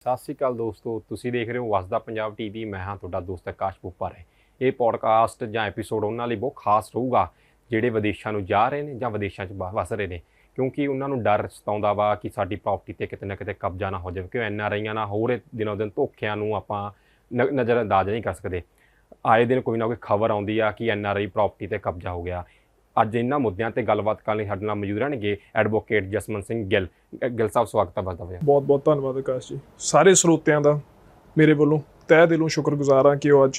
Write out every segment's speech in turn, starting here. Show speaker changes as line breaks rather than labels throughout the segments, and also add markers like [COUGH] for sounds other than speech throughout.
ਸਤਿ ਸ਼੍ਰੀ ਅਕਾਲ ਦੋਸਤੋ, ਤੁਸੀਂ ਦੇਖ ਰਹੇ ਹੋ ਵਸਦਾ ਪੰਜਾਬ ਟੀਵੀ, ਮੈਂ ਹਾਂ ਤੁਹਾਡਾ ਦੋਸਤ ਆਕਾਸ਼ ਬੁੱਪਰ ਹੈ ਇਹ ਪੋਡਕਾਸਟ ਜਾਂ ਐਪੀਸੋਡ ਉਹਨਾਂ ਲਈ ਬਹੁਤ ਖਾਸ ਰਹੂਗਾ, ਜਿਹੜੇ ਵਿਦੇਸ਼ਾਂ ਨੂੰ ਜਾ ਰਹੇ ਨੇ ਜਾਂ ਵਿਦੇਸ਼ਾਂ 'ਚ ਵਾ- ਵਸ ਰਹੇ ਨੇ। ਕਿਉਂਕਿ ਉਹਨਾਂ ਨੂੰ ਡਰ ਸਤਾਉਂਦਾ ਵਾ ਕਿ ਸਾਡੀ ਪ੍ਰਾਪਰਟੀ ਤੇ ਕਿਤੇ ਨਾ ਕਿਤੇ ਕਬਜ਼ਾ ਨਾ ਹੋ ਜਾਵੇ, ਕਿਉਂ ਐਨ ਆਰ ਆਈਆਂ ਨਾਲ ਹੋਰ ਦਿਨੋਂ ਦਿਨ ਧੋਖਿਆਂ ਨੂੰ ਆਪਾਂ ਨ- ਨਜ਼ਰ ਅੰਦਾਜ਼ ਨਹੀਂ ਕਰ ਸਕਦੇ। ਆਏ ਦਿਨ ਕੋਈ ਨਾ ਕੋਈ ਖਬਰ ਆਉਂਦੀ ਆ ਕਿ ਐਨ ਆਰ ਆਈ ਪ੍ਰਾਪਰਟੀ ਤੇ ਕਬਜ਼ਾ ਹੋ ਗਿਆ। ਅੱਜ ਇਹਨਾਂ ਮੁੱਦਿਆਂ ਤੇ ਗੱਲਬਾਤ ਕਰਨ ਲਈ ਸਾਡੇ ਨਾਲ ਮੌਜੂਦ ਰਹਿਣਗੇ ਐਡਵੋਕੇਟ ਜਸਮਨ ਸਿੰਘ ਗਿੱਲ। ਗਿੱਲ ਸਾਹਿਬ ਸਵਾਗਤ ਹੈ ਪੰਜਾਬ
ਬਹੁਤ। ਬਹੁਤ ਧੰਨਵਾਦ ਆਕਾਸ਼ ਜੀ। ਸਾਰੇ ਸਰੋਤਿਆਂ ਦਾ ਮੇਰੇ ਵੱਲੋਂ ਤਹਿ ਦਿਲੋਂ ਸ਼ੁਕਰਗੁਜ਼ਾਰ ਹਾਂ ਕਿ ਉਹ ਅੱਜ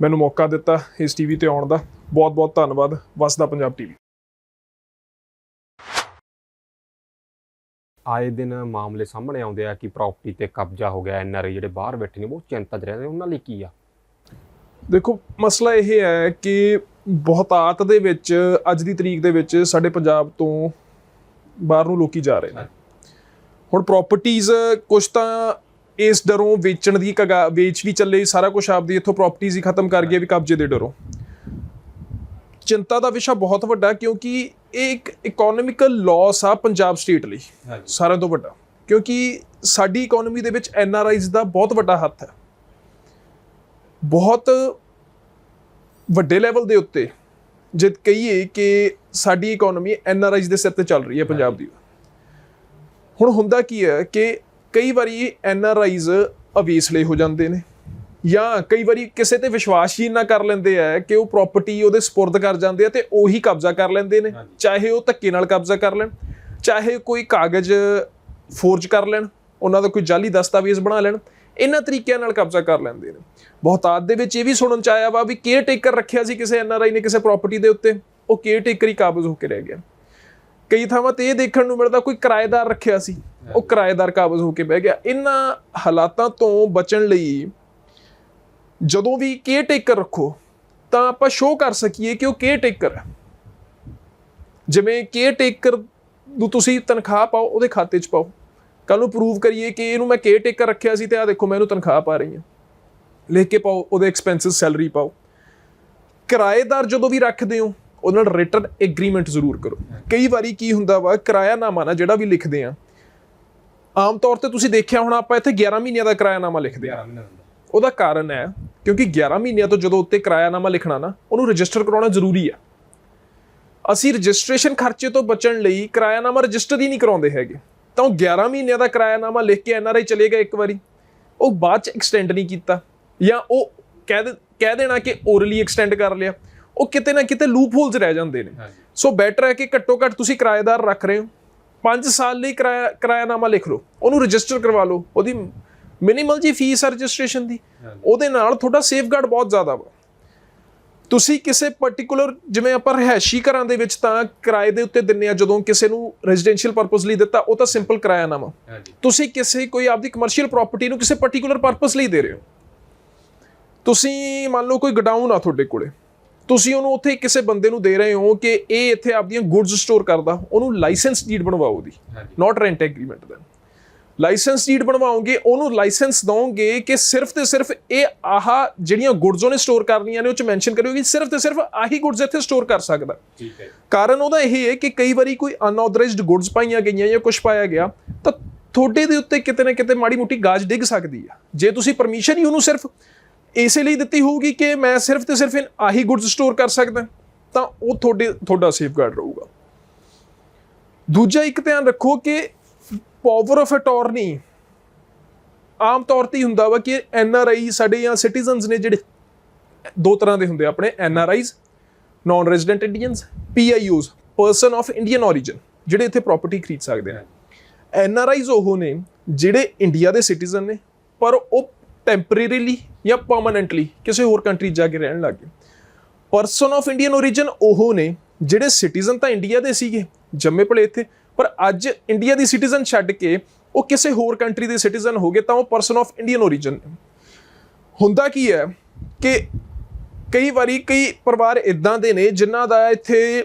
ਮੈਨੂੰ ਮੌਕਾ ਦਿੱਤਾ ਇਸ ਟੀਵੀ ਤੇ ਆਉਣ ਦਾ। ਬਹੁਤ ਬਹੁਤ ਧੰਨਵਾਦ। ਵਸਦਾ ਪੰਜਾਬ ਟੀਵੀ
ਆਏ ਦਿਨ ਮਾਮਲੇ ਸਾਹਮਣੇ ਆਉਂਦੇ ਆ ਕਿ ਪ੍ਰਾਪਰਟੀ ਤੇ ਕਬਜ਼ਾ ਹੋ ਗਿਆ ਐਨਆਰਆਈ ਜਿਹੜੇ ਬਾਹਰ ਬੈਠੇ ਨੇ ਬਹੁਤ ਚਿੰਤਾ 'ਚ ਰਹਿੰਦੇ ਉਹਨਾਂ ਲਈ ਕੀ ਆ?
ਦੇਖੋ ਮਸਲਾ ਇਹ ਹੈ ਕਿ ਬਹੁਤਾਤ ਦੇ ਵਿੱਚ ਅੱਜ ਦੀ ਤਰੀਕ ਦੇ ਵਿੱਚ ਸਾਡੇ ਪੰਜਾਬ ਤੋਂ ਬਾਹਰ ਨੂੰ ਲੋਕੀ ਜਾ ਰਹੇ ਨੇ। ਹੁਣ ਪ੍ਰਾਪਰਟੀਆਂ ਕੁਝ ਤਾਂ ਇਸ ਡਰੋਂ ਵੇਚਣ ਦੀ ਕਗਾ ਵੇਚ ਵੀ ਚੱਲੇ ਸਾਰਾ ਕੁਝ ਆਪਦੀ ਇੱਥੋਂ ਪ੍ਰਾਪਰਟੀਆਂ ਹੀ ਖਤਮ ਕਰ ਗਏ ਵੀ ਕਬਜ਼ੇ ਦੇ ਡਰੋਂ। ਚਿੰਤਾ ਦਾ ਵਿਸ਼ਾ ਬਹੁਤ ਵੱਡਾ ਕਿਉਂਕਿ ਇਹ ਇੱਕ ਇਕਨੋਮਿਕਲ ਲਾਸ ਆ ਪੰਜਾਬ ਸਟੇਟ ਲਈ ਸਾਰਿਆਂ ਤੋਂ ਵੱਡਾ। ਕਿਉਂਕਿ ਸਾਡੀ ਇਕਨੋਮੀ ਦੇ ਵਿੱਚ ਐਨ ਆਰ ਆਈਜ਼ ਦਾ ਬਹੁਤ ਵੱਡਾ ਹੱਥ ਹੈ। ਬਹੁਤ ਵੱਡੇ ਲੈਵਲ ਦੇ ਉੱਤੇ ਜੇ ਕਹੀਏ ਕਿ ਸਾਡੀ ਇਕਨੋਮੀ ਐਨ ਆਰ ਆਈਜ਼ ਦੇ ਸਿਰ ਤੇ ਚੱਲ ਰਹੀ ਹੈ ਪੰਜਾਬ ਦੀ। ਹੁਣ ਹੁੰਦਾ ਕੀ ਹੈ ਕਿ ਕਈ ਵਾਰੀ ਐਨ ਆਰ ਆਈਜ਼ ਅਵੇਸਲੇ ਹੋ ਜਾਂਦੇ ਨੇ ਜਾਂ ਕਈ ਵਾਰੀ ਕਿਸੇ ਤੇ ਵਿਸ਼ਵਾਸ ਹੀ ਨਾ ਕਰ ਲੈਂਦੇ ਆ ਕਿ ਉਹ ਪ੍ਰਾਪਰਟੀ ਉਹਦੇ ਸਪੁਰਦ ਕਰ ਜਾਂਦੇ ਆ ਤੇ ਉਹੀ ਕਬਜ਼ਾ ਕਰ ਲੈਂਦੇ ਨੇ ਚਾਹੇ ਉਹ ਧੱਕੇ ਨਾਲ ਕਬਜ਼ਾ ਕਰ ਲੈਣ ਚਾਹੇ ਕੋਈ ਕਾਗਜ਼ ਫੋਰਜ ਕਰ ਲੈਣ ਉਹਨਾਂ ਦਾ ਕੋਈ ਜਾਲੀ ਦਸਤਾਵੇਜ਼ ਬਣਾ ਲੈਣ ਇਹਨਾਂ ਤਰੀਕਿਆਂ ਨਾਲ ਕਬਜ਼ਾ ਕਰ ਲੈਂਦੇ ਨੇ। ਬਹੁਤਾਤ ਦੇ ਵਿੱਚ ਇਹ ਵੀ ਸੁਣਨ ਚ ਆਇਆ ਵਾ ਵੀ ਕੇਅਰ ਟੇਕਰ ਰੱਖਿਆ ਸੀ ਕਿਸੇ ਐਨਆਰਆਈ ਨੇ ਕਿਸੇ ਪ੍ਰਾਪਰਟੀ ਦੇ ਉੱਤੇ। ਉਹ ਕੇਅਰ ਟੇਕਰ ਹੀ ਕਾਬਜ਼ ਹੋ ਕੇ ਰਹਿ ਗਿਆ। ਕਈ ਥਾਵਾਂ ਤੇ ਇਹ ਦੇਖਣ ਨੂੰ ਮਿਲਦਾ ਕੋਈ ਕਿਰਾਏਦਾਰ ਰੱਖਿਆ ਸੀ। ਉਹ ਕਿਰਾਏਦਾਰ ਕਾਬਜ਼ ਹੋ ਕੇ ਬਹਿ ਗਿਆ। ਇਹਨਾਂ ਹਾਲਾਤਾਂ ਤੋਂ ਬਚਣ ਲਈ ਜਦੋਂ ਵੀ ਕੇਅਰ ਟੇਕਰ ਰੱਖੋ, ਤਾਂ ਆਪਾਂ ਸ਼ੋਅ ਕਰ ਸਕੀਏ ਕਿ ਉਹ ਕੇਅਰ ਟੇਕਰ ਹੈ। ਜਿਵੇਂ ਕੇਅਰ ਟੇਕਰ ਨੂੰ ਤੁਸੀਂ ਤਨਖਾਹ ਪਾਓ, ਉਹਦੇ ਖਾਤੇ 'ਚ ਪਾਓ। ਕੱਲ ਨੂੰ ਪ੍ਰੂਵ ਕਰੀਏ ਕਿ ਇਹਨੂੰ ਮੈਂ ਕੇਅਰ ਟੇਕਰ ਰੱਖਿਆ ਸੀ ਤੇ ਆ ਦੇਖੋ ਮੈਂ ਇਹਨੂੰ ਤਨਖਾਹ ਪਾ ਰਹੀ ਹਾਂ। ਲਿਖ ਕੇ ਪਾਓ ਉਹਦੇ ਐਕਸਪੈਂਸਸ ਸੈਲਰੀ ਪਾਓ। ਕਿਰਾਏਦਾਰ ਜਦੋਂ ਵੀ ਰੱਖਦੇ ਹੋ ਉਹਨਾਂ ਨਾਲ ਰਿਟਰਨ ਐਗਰੀਮੈਂਟ ਜ਼ਰੂਰ ਕਰੋ। ਕਈ ਵਾਰੀ ਕੀ ਹੁੰਦਾ ਵਾ ਕਿਰਾਇਆਨਾਮਾ ਨਾ ਜਿਹੜਾ ਵੀ ਲਿਖਦੇ ਆ ਆਮ ਤੌਰ ਤੇ ਤੁਸੀਂ ਦੇਖਿਆ ਹੋਣਾ ਆਪਾਂ ਇੱਥੇ 11 ਮਹੀਨਿਆਂ ਦਾ ਕਿਰਾਇਆਨਾਮਾ ਲਿਖਦੇ ਆ। ਉਹਦਾ ਕਾਰਨ ਹੈ ਕਿਉਂਕਿ 11 ਮਹੀਨਿਆਂ ਤੋਂ ਜਦੋਂ ਉੱਤੇ ਕਿਰਾਇਆਨਾਮਾ ਲਿਖਣਾ ਨਾ ਉਹਨੂੰ ਰਜਿਸਟਰ ਕਰਾਉਣਾ ਜ਼ਰੂਰੀ ਆ। ਅਸੀਂ ਰਜਿਸਟ੍ਰੇਸ਼ਨ ਖਰਚੇ ਤੋਂ ਬਚਣ ਲਈ ਕਿਰਾਇਆਨਾਮਾ ਰਜਿਸਟਰ ਹੀ ਨਹੀਂ ਕਰਾਉਂਦੇ ਹੈਗੇ। ਤਾਂ ਉਹ 11 ਮਹੀਨਿਆਂ ਦਾ ਕਿਰਾਇਆਨਾਮਾ ਲਿਖ ਕੇ ਐਨਆਰਆਈ ਚਲੇ ਗਿਆ ਇੱਕ ਵਾਰੀ। ਉਹ ਬਾਅਦ ਚ ਐਕਸਟੈਂਡ ਨਹੀਂ ਕੀਤਾ। ਜਾਂ ਉਹ ਕਹਿ ਦੇ- ਕਹਿ ਦੇਣਾ ਕਿ ਓਰਲੀ ਐਕਸਟੈਂਡ ਕਰ ਲਿਆ। ਉਹ ਕਿਤੇ ਨਾ ਕਿਤੇ ਲੂਪ ਹੋਲਸ ਰਹਿ ਜਾਂਦੇ ਨੇ। ਸੋ ਬੈਟਰ ਹੈ ਕਿ ਘੱਟੋ ਘੱਟ ਤੁਸੀਂ ਕਿਰਾਏਦਾਰ ਰੱਖ ਰਹੇ ਹੋ। 5 ਸਾਲ ਲਈ ਕਿਰਾਇਆ ਕਿਰਾਇਆਨਾਮਾ ਲਿਖ ਲਓ। ਉਹਨੂੰ ਰਜਿਸਟਰ ਕਰਵਾ ਲਓ। ਉਹਦੀ ਮਿਨੀਮਲ ਜੀ ਫੀਸ ਰਜਿਸਟ੍ਰੇਸ਼ਨ ਦੀ। ਉਹਦੇ ਨਾਲ ਤੁਹਾਡਾ ਸੇਫਗਾਰਡ ਬਹੁਤ ਜ਼ਿਆਦਾ ਵਾ। ਤੁਸੀਂ ਕਿਸੇ ਪਾਰਟਿਕੂਲਰ ਜਿਵੇਂ ਆਪਾਂ ਰਹਿائشੀ ਘਰਾਂ ਦੇ ਵਿੱਚ ਤਾਂ ਕਿਰਾਏ ਦੇ ਉੱਤੇ ਦਿੰਨੇ ਆ ਜਦੋਂ ਕਿਸੇ ਨੂੰ ਰੈਜ਼ੀਡੈਂਸ਼ੀਅਲ ਪਰਪਸ ਲਈ ਦਿੱਤਾ ਉਹ ਤਾਂ ਸਿੰਪਲ ਕਿਰਾਇਆ ਨਾਮ ਤੁਸੀਂ ਕਿਸੇ ਕੋਈ ਆਪਦੀ ਕਮਰਸ਼ੀਅਲ ਪ੍ਰਾਪਰਟੀ ਨੂੰ ਕਿਸੇ ਪਾਰਟਿਕੂਲਰ ਪਰਪਸ ਲਈ ਦੇ ਰਹੇ ਹੋ। ਤੁਸੀਂ ਮੰਨ ਲਓ ਕੋਈ ਗਡਾਊਨ ਆ ਤੁਹਾਡੇ ਕੋਲੇ। ਤੁਸੀਂ ਉਹਨੂੰ ਉੱਥੇ ਕਿਸੇ ਬੰਦੇ ਨੂੰ ਦੇ ਰਹੇ ਹੋ ਕਿ ਇਹ ਇੱਥੇ ਆਪਦੀਆਂ ਗੁੱਡਸ ਸਟੋਰ ਕਰਦਾ ਉਹਨੂੰ ਲਾਇਸੈਂਸ ਡੀਡ ਬਣਵਾਓ ਦੀ ਨਾਟ ਰੈਂਟ ਐਗਰੀਮੈਂਟ ਦਾ ਲਾਇਸੈਂਸ ਡੀਡ ਬਣਵਾਓਗੇ ਉਹਨੂੰ ਲਾਇਸੈਂਸ ਦੋਗੇ ਕਿ ਸਿਰਫ ਤੇ ਸਿਰਫ ਇਹ ਆਹ ਜਿਹੜੀਆਂ ਗੁੱਡਸ ਉਹਨੇ ਸਟੋਰ ਕਰਨੀਆਂ ਨੇ ਉਹ ਚ ਮੈਂਸ਼ਨ ਕਰਿਓ ਕਿ ਸਿਰਫ ਤੇ ਸਿਰਫ ਆਹੀ ਗੁੱਡਸ ਇੱਥੇ ਸਟੋਰ ਕਰ ਸਕਦਾ।
ਠੀਕ ਹੈ
ਕਾਰਨ ਉਹਦਾ ਇਹ ਹੈ ਕਿ ਕਈ ਵਾਰੀ ਕੋਈ ਅਨਆਥੋਰਾਈਜ਼ਡ ਗੁੱਡਸ ਪਾਈਆਂ ਗਈਆਂ ਜਾਂ ਕੁਝ ਪਾਇਆ ਗਿਆ ਤਾਂ ਤੁਹਾਡੇ ਦੇ ਉੱਤੇ ਕਿਤੇ ਨਾ ਕਿਤੇ ਮਾੜੀ ਮੋਟੀ ਗਾਜ ਡਿੱਗ ਸਕਦੀ ਆ। ਜੇ ਤੁਸੀਂ ਪਰਮਿਸ਼ਨ ਹੀ ਉਹਨੂੰ ਸਿਰਫ ਇਸੇ ਲਈ ਦਿੱਤੀ ਹੋਊਗੀ ਕਿ ਮੈਂ ਸਿਰਫ ਤੇ ਸਿਰਫ ਆਹੀ ਗੁੱਡਸ ਸਟੋਰ ਕਰ ਸਕਦਾ ਤਾਂ ਉਹ ਤੁਹਾਡੇ ਤੁਹਾਡਾ ਸੇਫਗਾਰਡ ਰਹੂਗਾ। ਦੂਜਾ ਇੱਕ ਧਿਆਨ ਰੱਖੋ ਕਿ ਪਾਵਰ ਆਫ ਅਟਾਰਨੀ ਆਮ ਤੌਰ ਤੇ ਹੁੰਦਾ ਵਾ ਕਿ ਐਨ ਆਰ ਆਈ ਸਾਡੇ ਜਾਂ ਸਿਟੀਜ਼ਨਸ ਨੇ ਜਿਹੜੇ ਦੋ ਤਰ੍ਹਾਂ ਦੇ ਹੁੰਦੇ ਆ ਆਪਣੇ, N R Is non resident Indians PIOs person of Indian origin, ਜਿਹੜੇ ਇੱਥੇ ਪ੍ਰਾਪਰਟੀ ਖਰੀਦ ਸਕਦੇ ਆ। ਐਨ ਆਰ ਆਈਜ਼ ਉਹ ਨੇ ਜਿਹੜੇ ਇੰਡੀਆ ਦੇ ਸਿਟੀਜ਼ਨ ਨੇ, ਪਰ ਉਹ ਟੈਂਪਰੇਰੀਲੀ ਜਾਂ ਪਰਮਨੈਂਟਲੀ ਕਿਸੇ ਹੋਰ ਕੰਟਰੀ ਜਾ ਕੇ ਰਹਿਣ ਲੱਗ ਗਏ। ਪਰਸਨ ਆਫ ਇੰਡੀਅਨ origin ਉਹ ਨੇ ਜਿਹੜੇ ਸਿਟੀਜ਼ਨ ਤਾਂ ਇੰਡੀਆ ਦੇ ਸੀਗੇ, ਜੰਮੇ ਪਲੇ ਇੱਥੇ ਪਰ ਅੱਜ ਇੰਡੀਆ ਦੀ ਸਿਟੀਜ਼ਨ ਛੱਡ ਕੇ ਉਹ ਕਿਸੇ ਹੋਰ ਕੰਟਰੀ ਦੇ ਸਿਟੀਜ਼ਨ ਹੋ ਗਏ ਤਾਂ ਉਹ ਪਰਸਨ ਆਫ ਇੰਡੀਅਨ origin ਹੁੰਦਾ ਕੀ ਹੈ ਕਿ ਕਈ ਵਾਰੀ ਕਈ ਪਰਿਵਾਰ ਇਦਾਂ ਦੇ ਨੇ ਜਿਨ੍ਹਾਂ ਦਾ ਇੱਥੇ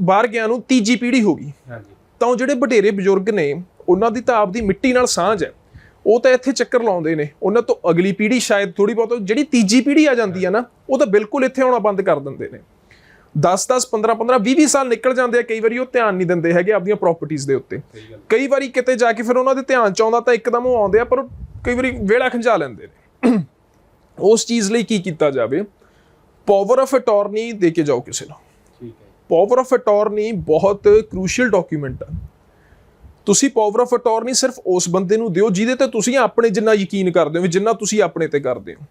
ਬਾਹਰ ਗਿਆ ਨੂੰ ਤੀਜੀ ਪੀੜ੍ਹੀ ਹੋ ਗਈ।
ਹਾਂਜੀ।
ਤਾਂ ਉਹ ਜਿਹੜੇ ਵਡੇਰੇ ਬਜ਼ੁਰਗ ਨੇ ਉਹਨਾਂ ਦੀ ਤਾਂ ਆਪਦੀ ਮਿੱਟੀ ਨਾਲ ਸਾਂਝ ਹੈ। ਉਹ ਤਾਂ ਇੱਥੇ ਚੱਕਰ ਲਾਉਂਦੇ ਨੇ। ਉਹਨਾਂ ਤੋਂ ਅਗਲੀ ਪੀੜ੍ਹੀ ਸ਼ਾਇਦ ਥੋੜੀ ਬਹੁਤ ਜਿਹੜੀ ਤੀਜੀ ਪੀੜ੍ਹੀ ਆ ਜਾਂਦੀ ਹੈ ਨਾ ਉਹ ਤਾਂ ਬਿਲਕੁਲ ਇੱਥੇ ਆਉਣਾ ਬੰਦ ਕਰ ਦਿੰਦੇ ਨੇ। 10 10 15 15 20 20 ਸਾਲ ਨਿਕਲ ਜਾਂਦੇ ਆ ਕਈ ਵਾਰੀ ਉਹ ਧਿਆਨ ਨਹੀਂ ਦਿੰਦੇ ਹੈਗੇ ਆਪਣੀਆਂ ਪ੍ਰਾਪਰਟੀਆਂ ਦੇ ਉੱਤੇ। ਕਈ ਵਾਰੀ ਕਿਤੇ ਜਾ ਕੇ ਫਿਰ ਉਹਨਾਂ ਦੇ ਧਿਆਨ ਚ ਆਉਂਦਾ ਤਾਂ ਇੱਕਦਮ ਉਹ ਆਉਂਦੇ ਆ ਪਰ ਕਈ ਵਾਰੀ ਵੇੜਾ ਖੰਜਾ ਲੈਂਦੇ ਨੇ। [CLEARS THROAT] ਉਸ ਚੀਜ਼ ਲਈ ਕੀ ਕੀਤਾ ਜਾਵੇ? ਪਾਵਰ ਆਫ ਅਟਾਰਨੀ ਦੇ ਕੇ ਜਾਓ ਕਿਸੇ ਨੂੰ।
ਠੀਕ ਹੈ।
ਪਾਵਰ ਆਫ ਅਟਾਰਨੀ ਬਹੁਤ ਕ੍ਰੂਸ਼ੀਅਲ ਡਾਕੂਮੈਂਟ ਹੈ ਤੁਸੀਂ ਪਾਵਰ ਆਫ ਅਟਾਰਨੀ ਸਿਰਫ ਉਸ ਬੰਦੇ ਨੂੰ ਦਿਓ ਜਿਹਦੇ ਤੇ ਤੁਸੀਂ ਆਪਣੇ ਜਿੰਨਾ ਯਕੀਨ ਕਰਦੇ ਹੋ ਵੀ ਜਿੰਨਾ ਤੁਸੀਂ ਆਪਣੇ ਤੇ ਕਰਦੇ ਹੋ।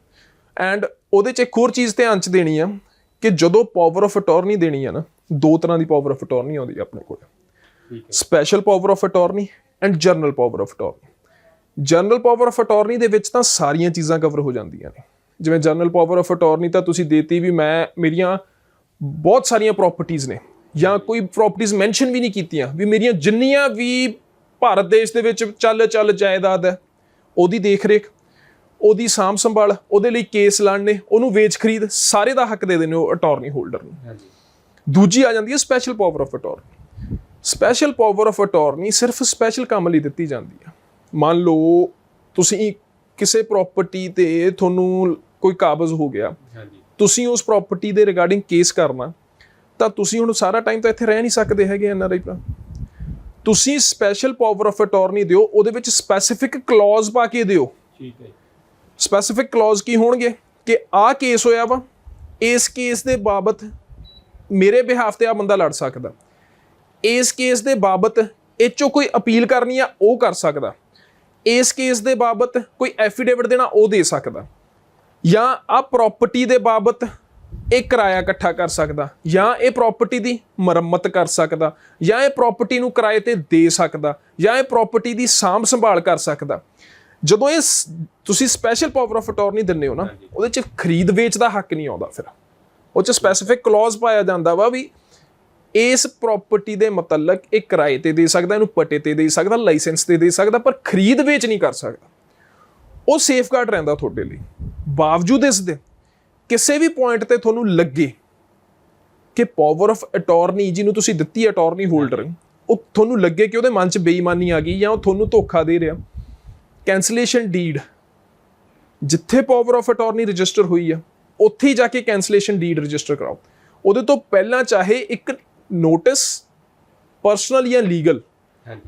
ਐਂਡ ਉਹਦੇ ਚ ਇੱਕ ਹੋਰ ਚੀਜ਼ ਧਿਆਨ ਚ ਦੇਣੀ ਆ ਕਿ ਜਦੋਂ ਪਾਵਰ ਆਫ ਅਟਾਰਨੀ ਦੇਣੀ ਆ ਨਾ ਦੋ ਤਰ੍ਹਾਂ ਦੀ ਪਾਵਰ ਆਫ ਅਟਾਰਨੀ ਆਉਂਦੀ ਆ ਆਪਣੇ ਕੋਲ।
ਹੈ।
Special power of attorney and general power of attorney general power of attorney ਦੇ ਵਿੱਚ ਤਾਂ ਸਾਰੀਆਂ ਚੀਜ਼ਾਂ ਕਵਰ ਹੋ ਜਾਂਦੀਆਂ ਨੇ। ਜਿਵੇਂ ਜਨਰਲ ਪਾਵਰ ਆਫ ਅਟਾਰਨੀ ਤਾਂ ਤੁਸੀਂ ਦੇਤੀ ਵੀ ਮੈਂ ਮੇਰੀਆਂ ਬਹੁਤ ਸਾਰੀਆਂ ਪ੍ਰਾਪਰਟੀਆਂ ਨੇ। ਜਾਂ ਕੋਈ ਪ੍ਰਾਪਰਟੀਆਂ ਮੈਂਸ਼ਨ ਵੀ ਨਹੀਂ ਕੀਤੀਆਂ ਵੀ ਮੇਰੀਆਂ ਜਿੰਨੀਆਂ ਵੀ ਭਾਰਤ ਦੇਸ਼ ਦੇ ਵਿੱਚ ਚੱਲ ਚੱਲ ਜਾਇਦਾਦ ਹੈ ਉਹਦੀ ਦੇਖ ਰੇਖ ਉਹਦੀ ਸਾਂਭ ਸੰਭਾਲ ਉਹਦੇ ਲਈ ਕੇਸ ਲੜਨੇ ਉਹਨੂੰ ਵੇਚ ਖਰੀਦ ਸਾਰੇ ਦਾ ਹੱਕ ਦੇ ਦੇਣੇ ਉਹ ਅਟਾਰਨੀ ਹੋਲਡਰ ਨੂੰ।
ਹਾਂਜੀ।
ਦੂਜੀ ਆ ਜਾਂਦੀ ਹੈ special power of attorney special power of attorney ਸਿਰਫ ਸਪੈਸ਼ਲ ਕੰਮ ਲਈ ਦਿੱਤੀ ਜਾਂਦੀ ਹੈ ਮੰਨ ਲਓ ਤੁਸੀਂ ਕਿਸੇ ਪ੍ਰਾਪਰਟੀ ਤੇ ਤੁਹਾਨੂੰ ਕੋਈ ਕਾਬਜ਼ ਹੋ ਗਿਆ।
ਹਾਂਜੀ।
ਤੁਸੀਂ ਉਸ ਪ੍ਰਾਪਰਟੀ ਦੇ ਰਿਗਾਰਡਿੰਗ ਕੇਸ ਕਰਨਾ ਤਾਂ ਤੁਸੀਂ ਹੁਣ ਸਾਰਾ ਟਾਈਮ ਤਾਂ ਇੱਥੇ ਰਹਿ ਨਹੀਂ ਸਕਦੇ ਹੈਗੇ ਐਨਆਰਆਈ ਭਰਾ। ਤੁਸੀਂ ਸਪੈਸ਼ਲ ਪਾਵਰ ਆਫ ਅਟਾਰਨੀ ਦਿਓ ਉਹਦੇ ਵਿੱਚ ਸਪੈਸੀਫਿਕ ਕਲੌਜ਼ ਪਾ ਕੇ ਦਿਓ।
ਠੀਕ ਹੈ
ਸਪੈਸੀਫਿਕ ਕਲੌਜ਼ ਕੀ ਹੋਣਗੇ? ਕਿ ਆਹ ਕੇਸ ਹੋਇਆ ਵਾ, ਇਸ ਕੇਸ ਦੇ ਬਾਬਤ ਮੇਰੇ ਬਿਹਾਫ ਤੇ ਆ ਬੰਦਾ ਲੜ ਸਕਦਾ। ਇਸ ਕੇਸ ਦੇ ਬਾਬਤ ਇਹ 'ਚੋਂ ਕੋਈ ਅਪੀਲ ਕਰਨੀ ਆ, ਉਹ ਕਰ ਸਕਦਾ। ਇਸ ਕੇਸ ਦੇ ਬਾਬਤ ਕੋਈ ਐਫੀਡੇਵਿਟ ਦੇਣਾ, ਉਹ ਦੇ ਸਕਦਾ। ਜਾਂ ਆ ਪ੍ਰਾਪਰਟੀ ਦੇ ਬਾਬਤ ਇਹ ਕਿਰਾਇਆ ਇਕੱਠਾ ਕਰ ਸਕਦਾ। ਜਾਂ ਇਹ ਪ੍ਰਾਪਰਟੀ ਦੀ ਮੁਰੰਮਤ ਕਰ ਸਕਦਾ। ਜਾਂ ਇਹ ਪ੍ਰਾਪਰਟੀ ਨੂੰ ਕਿਰਾਏ ਤੇ ਦੇ ਸਕਦਾ। ਜਾਂ ਇਹ ਪ੍ਰਾਪਰਟੀ ਦੀ ਸਾਂਭ ਸੰਭਾਲ ਕਰ ਸਕਦਾ। ਜਦੋਂ ਇਹ ਤੁਸੀਂ ਸਪੈਸ਼ਲ ਪਾਵਰ ਆਫ ਅਟਾਰਨੀ ਦਿੰਦੇ ਹੋ ਨਾ ਉਹਦੇ ਚ ਖਰੀਦ ਵੇਚ ਦਾ ਹੱਕ ਨਹੀਂ ਆਉਂਦਾ ਫਿਰ। ਉਹ ਚ ਸਪੈਸੀਫਿਕ ਕਲੌਜ਼ ਪਾਇਆ ਜਾਂਦਾ ਵਾ ਵੀ ਇਸ ਪ੍ਰਾਪਰਟੀ ਦੇ ਮੁਤਲਕ ਇਹ ਕਿਰਾਏ ਤੇ ਦੇ ਸਕਦਾ ਇਹਨੂੰ ਪੱਟੇ ਤੇ ਦੇ ਸਕਦਾ ਲਾਇਸੈਂਸ ਤੇ ਦੇ ਸਕਦਾ ਪਰ ਖਰੀਦ ਵੇਚ ਨਹੀਂ ਕਰ ਸਕਦਾ। ਉਹ ਸੇਫਗਾਰਡ ਰਹਿੰਦਾ ਤੁਹਾਡੇ ਲਈ। ਬਾਵਜੂਦ ਇਸ ਦੇ ਕਿਸੇ ਵੀ ਪੁਆਇੰਟ ਤੇ ਤੁਹਾਨੂੰ ਲੱਗੇ ਕਿ ਪਾਵਰ ਆਫ ਅਟਾਰਨੀ ਜਿਹਨੂੰ ਤੁਸੀਂ ਦਿੱਤੀ ਅਟਾਰਨੀ ਹੋਲਡਰ ਉਹ ਤੁਹਾਨੂੰ ਲੱਗੇ ਕਿ ਉਹਦੇ ਮਨ 'ਚ ਬੇਈਮਾਨੀ ਆ ਗਈ ਜਾਂ ਉਹ ਤੁਹਾਨੂੰ ਧੋਖਾ ਦੇ ਰਿਹਾ। ਕੈਂਸਲੇਸ਼ਨ ਡੀਡ ਜਿੱਥੇ ਪਾਵਰ ਆਫ ਅਟਾਰਨੀ ਰਜਿਸਟਰ ਹੋਈ ਆ ਉੱਥੇ ਹੀ ਜਾ ਕੇ ਕੈਂਸਲੇਸ਼ਨ ਡੀਡ ਰਜਿਸਟਰ ਕਰਾਓ। ਉਹਦੇ ਤੋਂ ਪਹਿਲਾਂ ਚਾਹੇ ਇੱਕ ਨੋਟਿਸ ਪਰਸਨਲ ਜਾਂ ਲੀਗਲ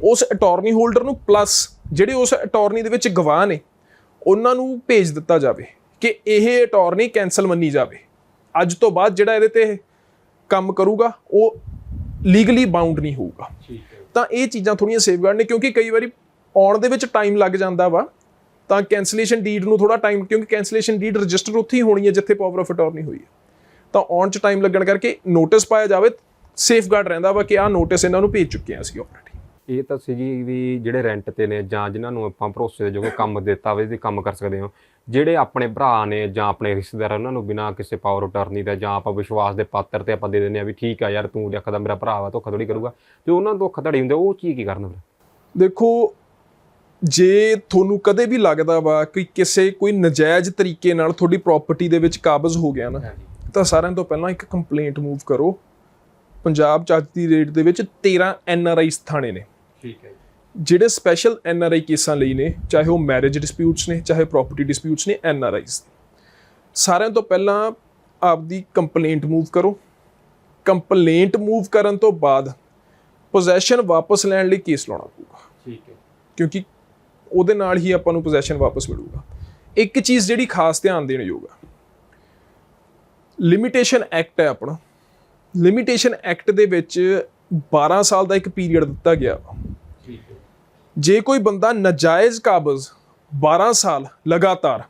ਉਸ ਅਟਾਰਨੀ ਹੋਲਡਰ ਨੂੰ ਪਲੱਸ ਜਿਹੜੇ ਉਸ ਅਟਾਰਨੀ ਦੇ ਵਿੱਚ ਗਵਾਹ ਨੇ ਉਹਨਾਂ ਨੂੰ ਭੇਜ ਦਿੱਤਾ ਜਾਵੇ ਕਿ ਇਹ ਅਟਾਰਨੀ ਕੈਨਸਲ ਮੰਨੀ ਜਾਵੇ। ਅੱਜ ਤੋਂ ਬਾਅਦ ਜਿਹੜਾ ਇਹਦੇ ਤੇ ਕੰਮ ਕਰੂਗਾ ਉਹ ਲੀਗਲੀ ਬਾਉਂਡ ਨਹੀਂ ਹੋਊਗਾ। ਤਾਂ ਇਹ ਚੀਜ਼ਾਂ ਥੋੜੀਆਂ ਸੇਫਗਾਰਡ ਨੇ ਕਿਉਂਕਿ ਕਈ ਵਾਰੀ ਆਉਣ ਦੇ ਵਿੱਚ ਟਾਈਮ ਲੱਗ ਜਾਂਦਾ ਵਾ ਤਾਂ ਕੈਂਸਲੇਸ਼ਨ ਡੀਡ ਨੂੰ ਥੋੜਾ ਟਾਈਮ ਕਿਉਂਕਿ ਕੈਂਸਲੇਸ਼ਨ ਡੀਡ ਰਜਿਸਟਰ ਉੱਥੇ ਹੀ ਹੋਣੀ ਹੈ ਜਿੱਥੇ ਪਾਵਰ ਆਫ ਅਟਾਰਨੀ ਹੋਈ ਹੈ। ਤਾਂ ਆਉਣ 'ਚ ਟਾਈਮ ਲੱਗਣ ਕਰਕੇ ਨੋਟਿਸ ਪਾਇਆ ਜਾਵੇ ਸੇਫਗਾਰਡ ਰਹਿੰਦਾ ਵਾ ਕਿ ਆਹ ਨੋਟਿਸ ਇਹਨਾਂ ਨੂੰ ਭੇਜ ਚੁੱਕੇ ਹਾਂ ਅਸੀਂ ਆਲਰੇਡੀ
ਇਹ ਤਾਂ ਸੀ ਜੀ ਵੀ ਜਿਹੜੇ ਰੈਂਟ ਤੇ ਨੇ ਜਾਂ ਜਿਨ੍ਹਾਂ ਨੂੰ ਆਪਾਂ ਭਰੋਸੇ ਦੇ ਜੋ ਕੰਮ ਦਿੱਤਾ ਹੋਵੇ ਤੇ ਕੰਮ ਕਰ ਸਕਦੇ ਹਾਂ। ਜਿਹੜੇ ਆਪਣੇ ਭਰਾ ਨੇ ਜਾਂ ਆਪਣੇ ਰਿਸ਼ਤੇਦਾਰ ਉਹਨਾਂ ਨੂੰ ਬਿਨਾਂ ਕਿਸੇ ਪਾਵਰ ਅਟਾਰਨੀ ਦਾ ਜਾਂ ਆਪਾਂ ਵਿਸ਼ਵਾਸ ਦੇ ਪਾਤਰ ਤੇ ਆਪਾਂ ਦੇ ਦਿੰਦੇ ਆ ਵੀ ਠੀਕ ਆ ਯਾਰ ਤੂੰ ਦੇਖਦਾ ਮੇਰਾ ਭਰਾ ਵਾ ਧੋਖਾ ਥੋੜੀ ਕਰੂਗਾ। ਜੇ ਉਹਨਾਂ ਨੂੰ ਧੋਖਾ ਧੜੀ ਹੁੰਦਾ ਉਹ ਚੀਜ਼ ਕੀ ਕਰਨ ਫਿਰ?
ਦੇਖੋ ਜੇ ਤੁਹਾਨੂੰ ਕਦੇ ਵੀ ਲੱਗਦਾ ਵਾ ਕਿ ਕਿਸੇ ਕੋਈ ਨਜਾਇਜ਼ ਤਰੀਕੇ ਨਾਲ ਤੁਹਾਡੀ ਪ੍ਰਾਪਰਟੀ ਦੇ ਵਿੱਚ ਕਾਬਜ਼ ਹੋ ਗਿਆ ਨਾ ਤਾਂ ਸਾਰਿਆਂ ਤੋਂ ਪਹਿਲਾਂ ਇੱਕ ਕੰਪਲੇਂਟ ਮੂਵ ਕਰੋ। ਪੰਜਾਬ ਚ ਅੱਜ ਦੀ ਰੇਟ ਦੇ ਵਿੱਚ 13 ਐਨਆਰਆਈ ਥਾਣੇ ਨੇ।
ਠੀਕ ਹੈ
ਜਿਹੜੇ ਸਪੈਸ਼ਲ ਐਨਆਰਆਈ ਕੇਸਾਂ ਲਈ ਨੇ ਚਾਹੇ ਉਹ ਮੈਰਿਜ ਡਿਸਪਿਊਟਸ ਨੇ ਚਾਹੇ ਪ੍ਰਾਪਰਟੀ ਡਿਸਪਿਊਟਸ ਨੇ ਐਨਆਰਆਈਜ਼ ਸਾਰਿਆਂ ਤੋਂ ਪਹਿਲਾਂ ਆਪਦੀ ਕੰਪਲੇਂਟ ਮੂਵ ਕਰੋ। ਕੰਪਲੇਂਟ ਮੂਵ ਕਰਨ ਤੋਂ ਬਾਅਦ ਪੋਜੈਸ਼ਨ ਵਾਪਸ ਲੈਣ ਲਈ ਕੇਸ ਲਾਉਣਾ ਪਊਗਾ।
ਠੀਕ ਹੈ।
ਕਿਉਂਕਿ ਉਹਦੇ ਨਾਲ ਹੀ ਆਪਾਂ ਨੂੰ ਪੋਜੈਸ਼ਨ ਵਾਪਸ ਮਿਲੂਗਾ। ਇੱਕ ਚੀਜ਼ ਜਿਹੜੀ ਖਾਸ ਧਿਆਨ ਦੇਣ ਯੋਗ ਆ ਲਿਮਿਟੇਸ਼ਨ ਐਕਟ ਹੈ ਆਪਣਾ। ਲਿਮਿਟੇਸ਼ਨ ਐਕਟ ਦੇ ਵਿੱਚ 12 ਸਾਲ ਦਾ ਇੱਕ ਪੀਰੀਅਡ ਦਿੱਤਾ ਗਿਆ ਵਾ।
ਠੀਕ ਹੈ।
ਜੇ ਕੋਈ ਬੰਦਾ ਨਜਾਇਜ਼ ਕਾਬਜ਼ 12 ਸਾਲ ਲਗਾਤਾਰ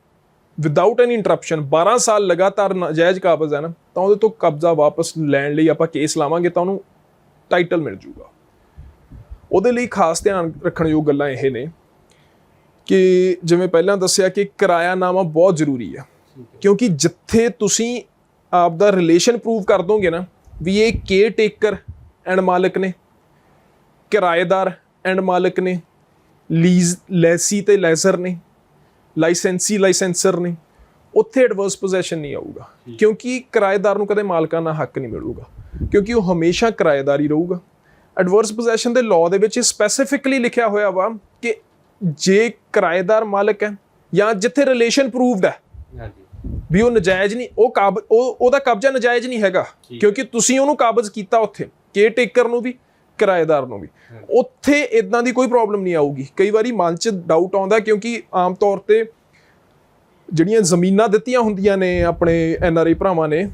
ਵਿਦਆਊਟ ਐਨੀ ਇੰਟਰਪਸ਼ਨ 12 ਸਾਲ ਲਗਾਤਾਰ ਨਜਾਇਜ਼ ਕਾਬਜ਼ ਹੈ ਨਾ ਤਾਂ ਉਹਦੇ ਤੋਂ ਕਬਜ਼ਾ ਵਾਪਸ ਲੈਣ ਲਈ ਆਪਾਂ ਕੇਸ ਲਾਵਾਂਗੇ ਤਾਂ ਉਹਨੂੰ ਟਾਈਟਲ ਮਿਲ ਜੂਗਾ। ਉਹਦੇ ਲਈ ਖਾਸ ਧਿਆਨ ਰੱਖਣ ਯੋਗ ਗੱਲਾਂ ਇਹ ਨੇ ਕਿ ਜਿਵੇਂ ਪਹਿਲਾਂ ਦੱਸਿਆ ਕਿ ਕਿਰਾਇਆਨਾਮਾ ਬਹੁਤ ਜ਼ਰੂਰੀ ਆ। ਕਿਉਂਕਿ ਜਿੱਥੇ ਤੁਸੀਂ ਆਪ ਦਾ ਰਿਲੇਸ਼ਨ ਪ੍ਰੂਵ ਕਰ ਦੋਗੇ ਨਾ, ਵੀ ਇਹ ਕੇਅਰ ਟੇਕਰ ਐਂਡ ਮਾਲਕ ਨੇ, ਕਿਰਾਏਦਾਰ ਐਂਡ ਮਾਲਕ ਨੇ ਲੀਜ਼ ਲੈਸੀ ਤੇ ਲੈਜ਼ਰ ਨੇ ਲਾਇਸੈਂਸੀ ਲਾਇਸੈਂਸਰ ਨੇ, ਉੱਥੇ ਐਡਵਰਸ ਪੋਜੈਸ਼ਨ ਨਹੀਂ ਆਊਗਾ। ਕਿਉਂਕਿ ਕਿਰਾਏਦਾਰ ਨੂੰ ਕਦੇ ਮਾਲਕਾਨਾ ਹੱਕ ਨਹੀਂ ਮਿਲੂਗਾ। ਕਿਉਂਕਿ ਉਹ ਹਮੇਸ਼ਾ ਕਿਰਾਏਦਾਰੀ ਹੀ ਰਹੂਗਾ। ਐਡਵਰਸ ਪੋਜੈਸ਼ਨ ਦੇ ਲਾਅ ਦੇ ਵਿੱਚ ਸਪੈਸੀਫਿਕਲੀ ਲਿਖਿਆ ਹੋਇਆ ਵਾ ਕਿ ਜੇ ਕਿਰਾਏਦਾਰ ਮਾਲਕ ਹੈ ਜਾਂ ਜਿੱਥੇ ਰਿਲੇਸ਼ਨ ਪ੍ਰੂਵਡ ਹੈ
ਹਾਂਜੀ।
ਵੀ ਉਹ ਨਜਾਇਜ਼ ਨਹੀਂ ਉਹ ਕਾਬ ਉਹ ਉਹਦਾ ਕਬਜ਼ਾ ਨਜਾਇਜ਼ ਨਹੀਂ ਹੈਗਾ। ਕਿਉਂਕਿ ਤੁਸੀਂ ਉਹਨੂੰ ਕਾਬਜ਼ ਕੀਤਾ ਉੱਥੇ ਕੇ ਟੇਕਰ ਨੂੰ ਵੀ ਕਿਰਾਏਦਾਰ ਨੂੰ ਵੀ। ਉੱਥੇ ਇਦਾਂ ਦੀ ਕੋਈ ਪ੍ਰੋਬਲਮ ਨਹੀਂ ਆਊਗੀ। ਕਈ ਵਾਰੀ ਮਨ 'ਚ ਡਾਊਟ ਆਉਂਦਾ ਕਿਉਂਕਿ ਆਮ ਤੌਰ ਤੇ ਜਿਹੜੀਆਂ ਜ਼ਮੀਨਾਂ ਦਿੱਤੀਆਂ ਹੁੰਦੀਆਂ ਨੇ ਆਪਣੇ ਐਨਆਰਆਈ ਭਰਾਵਾਂ ਨੇ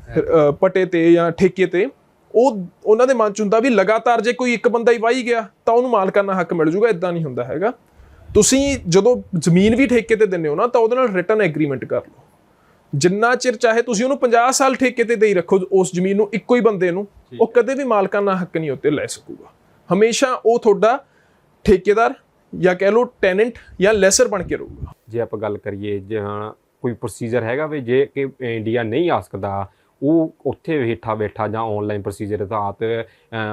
ਪੱਟੇ ਤੇ ਜਾਂ ਠੇਕੇ ਤੇ ਉਹ ਉਹਨਾਂ ਦੇ ਮਨ 'ਚ ਹੁੰਦਾ ਵੀ ਲਗਾਤਾਰ ਜੇ ਕੋਈ ਇੱਕ ਬੰਦਾ ਹੀ ਵਾਹੀ ਗਿਆ ਤਾਂ ਉਹਨੂੰ ਮਾਲਕਾਨਾ ਹੱਕ ਮਿਲ ਜੂਗਾ ਇਦਾਂ ਨਹੀਂ ਹੁੰਦਾ ਹੈਗਾ। ਤੁਸੀਂ ਜਦੋਂ ਜ਼ਮੀਨ ਵੀ ਠੇਕੇ ਤੇ ਦਿੰਦੇ ਹੋ ਨਾ ਤਾਂ ਉਹਦੇ ਨਾਲ ਰਿਟਰਨ ਐਗਰੀਮੈਂਟ ਕਰ ਲਓ। ਜਿੰਨਾ ਚਿਰ ਚਾਹੇ ਤੁਸੀਂ ਉਹਨੂੰ 50 ਸਾਲ ਠੇਕੇ ਤੇ ਦੇਈ ਰੱਖੋ ਉਸ ਜ਼ਮੀਨ ਨੂੰ ਇੱਕੋ ਹੀ ਬੰਦੇ ਨੂੰ ਉਹ ਕਦੇ ਵੀ ਮਾਲਕਾਨਾ ਹੱਕ ਨਹੀਂ ਉੱਤੇ ਲੈ ਸਕੂਗਾ। ਹਮੇਸ਼ਾ ਉਹ ਤੁਹਾਡਾ ਠੇਕੇਦਾਰ ਜਾਂ ਕਹਿ ਲਓ ਟੈਨੈਂਟ ਜਾਂ ਲੈਸਰ ਬਣ ਕੇ ਰਹੂਗਾ।
ਜੇ ਆਪਾਂ ਗੱਲ ਕਰੀਏ ਜਾਂ ਕੋਈ ਪ੍ਰੋਸੀਜਰ ਹੈਗਾ ਵੀ ਜੇ ਕਿ ਇੰਡੀਆ ਨਹੀਂ ਆ ਸਕਦਾ ਉਹ ਉੱਥੇ ਹੇਠਾਂ ਬੈਠਾ ਜਾਂ ਆਨਲਾਈਨ ਪ੍ਰੋਸੀਜਰ ਤਹਿਤ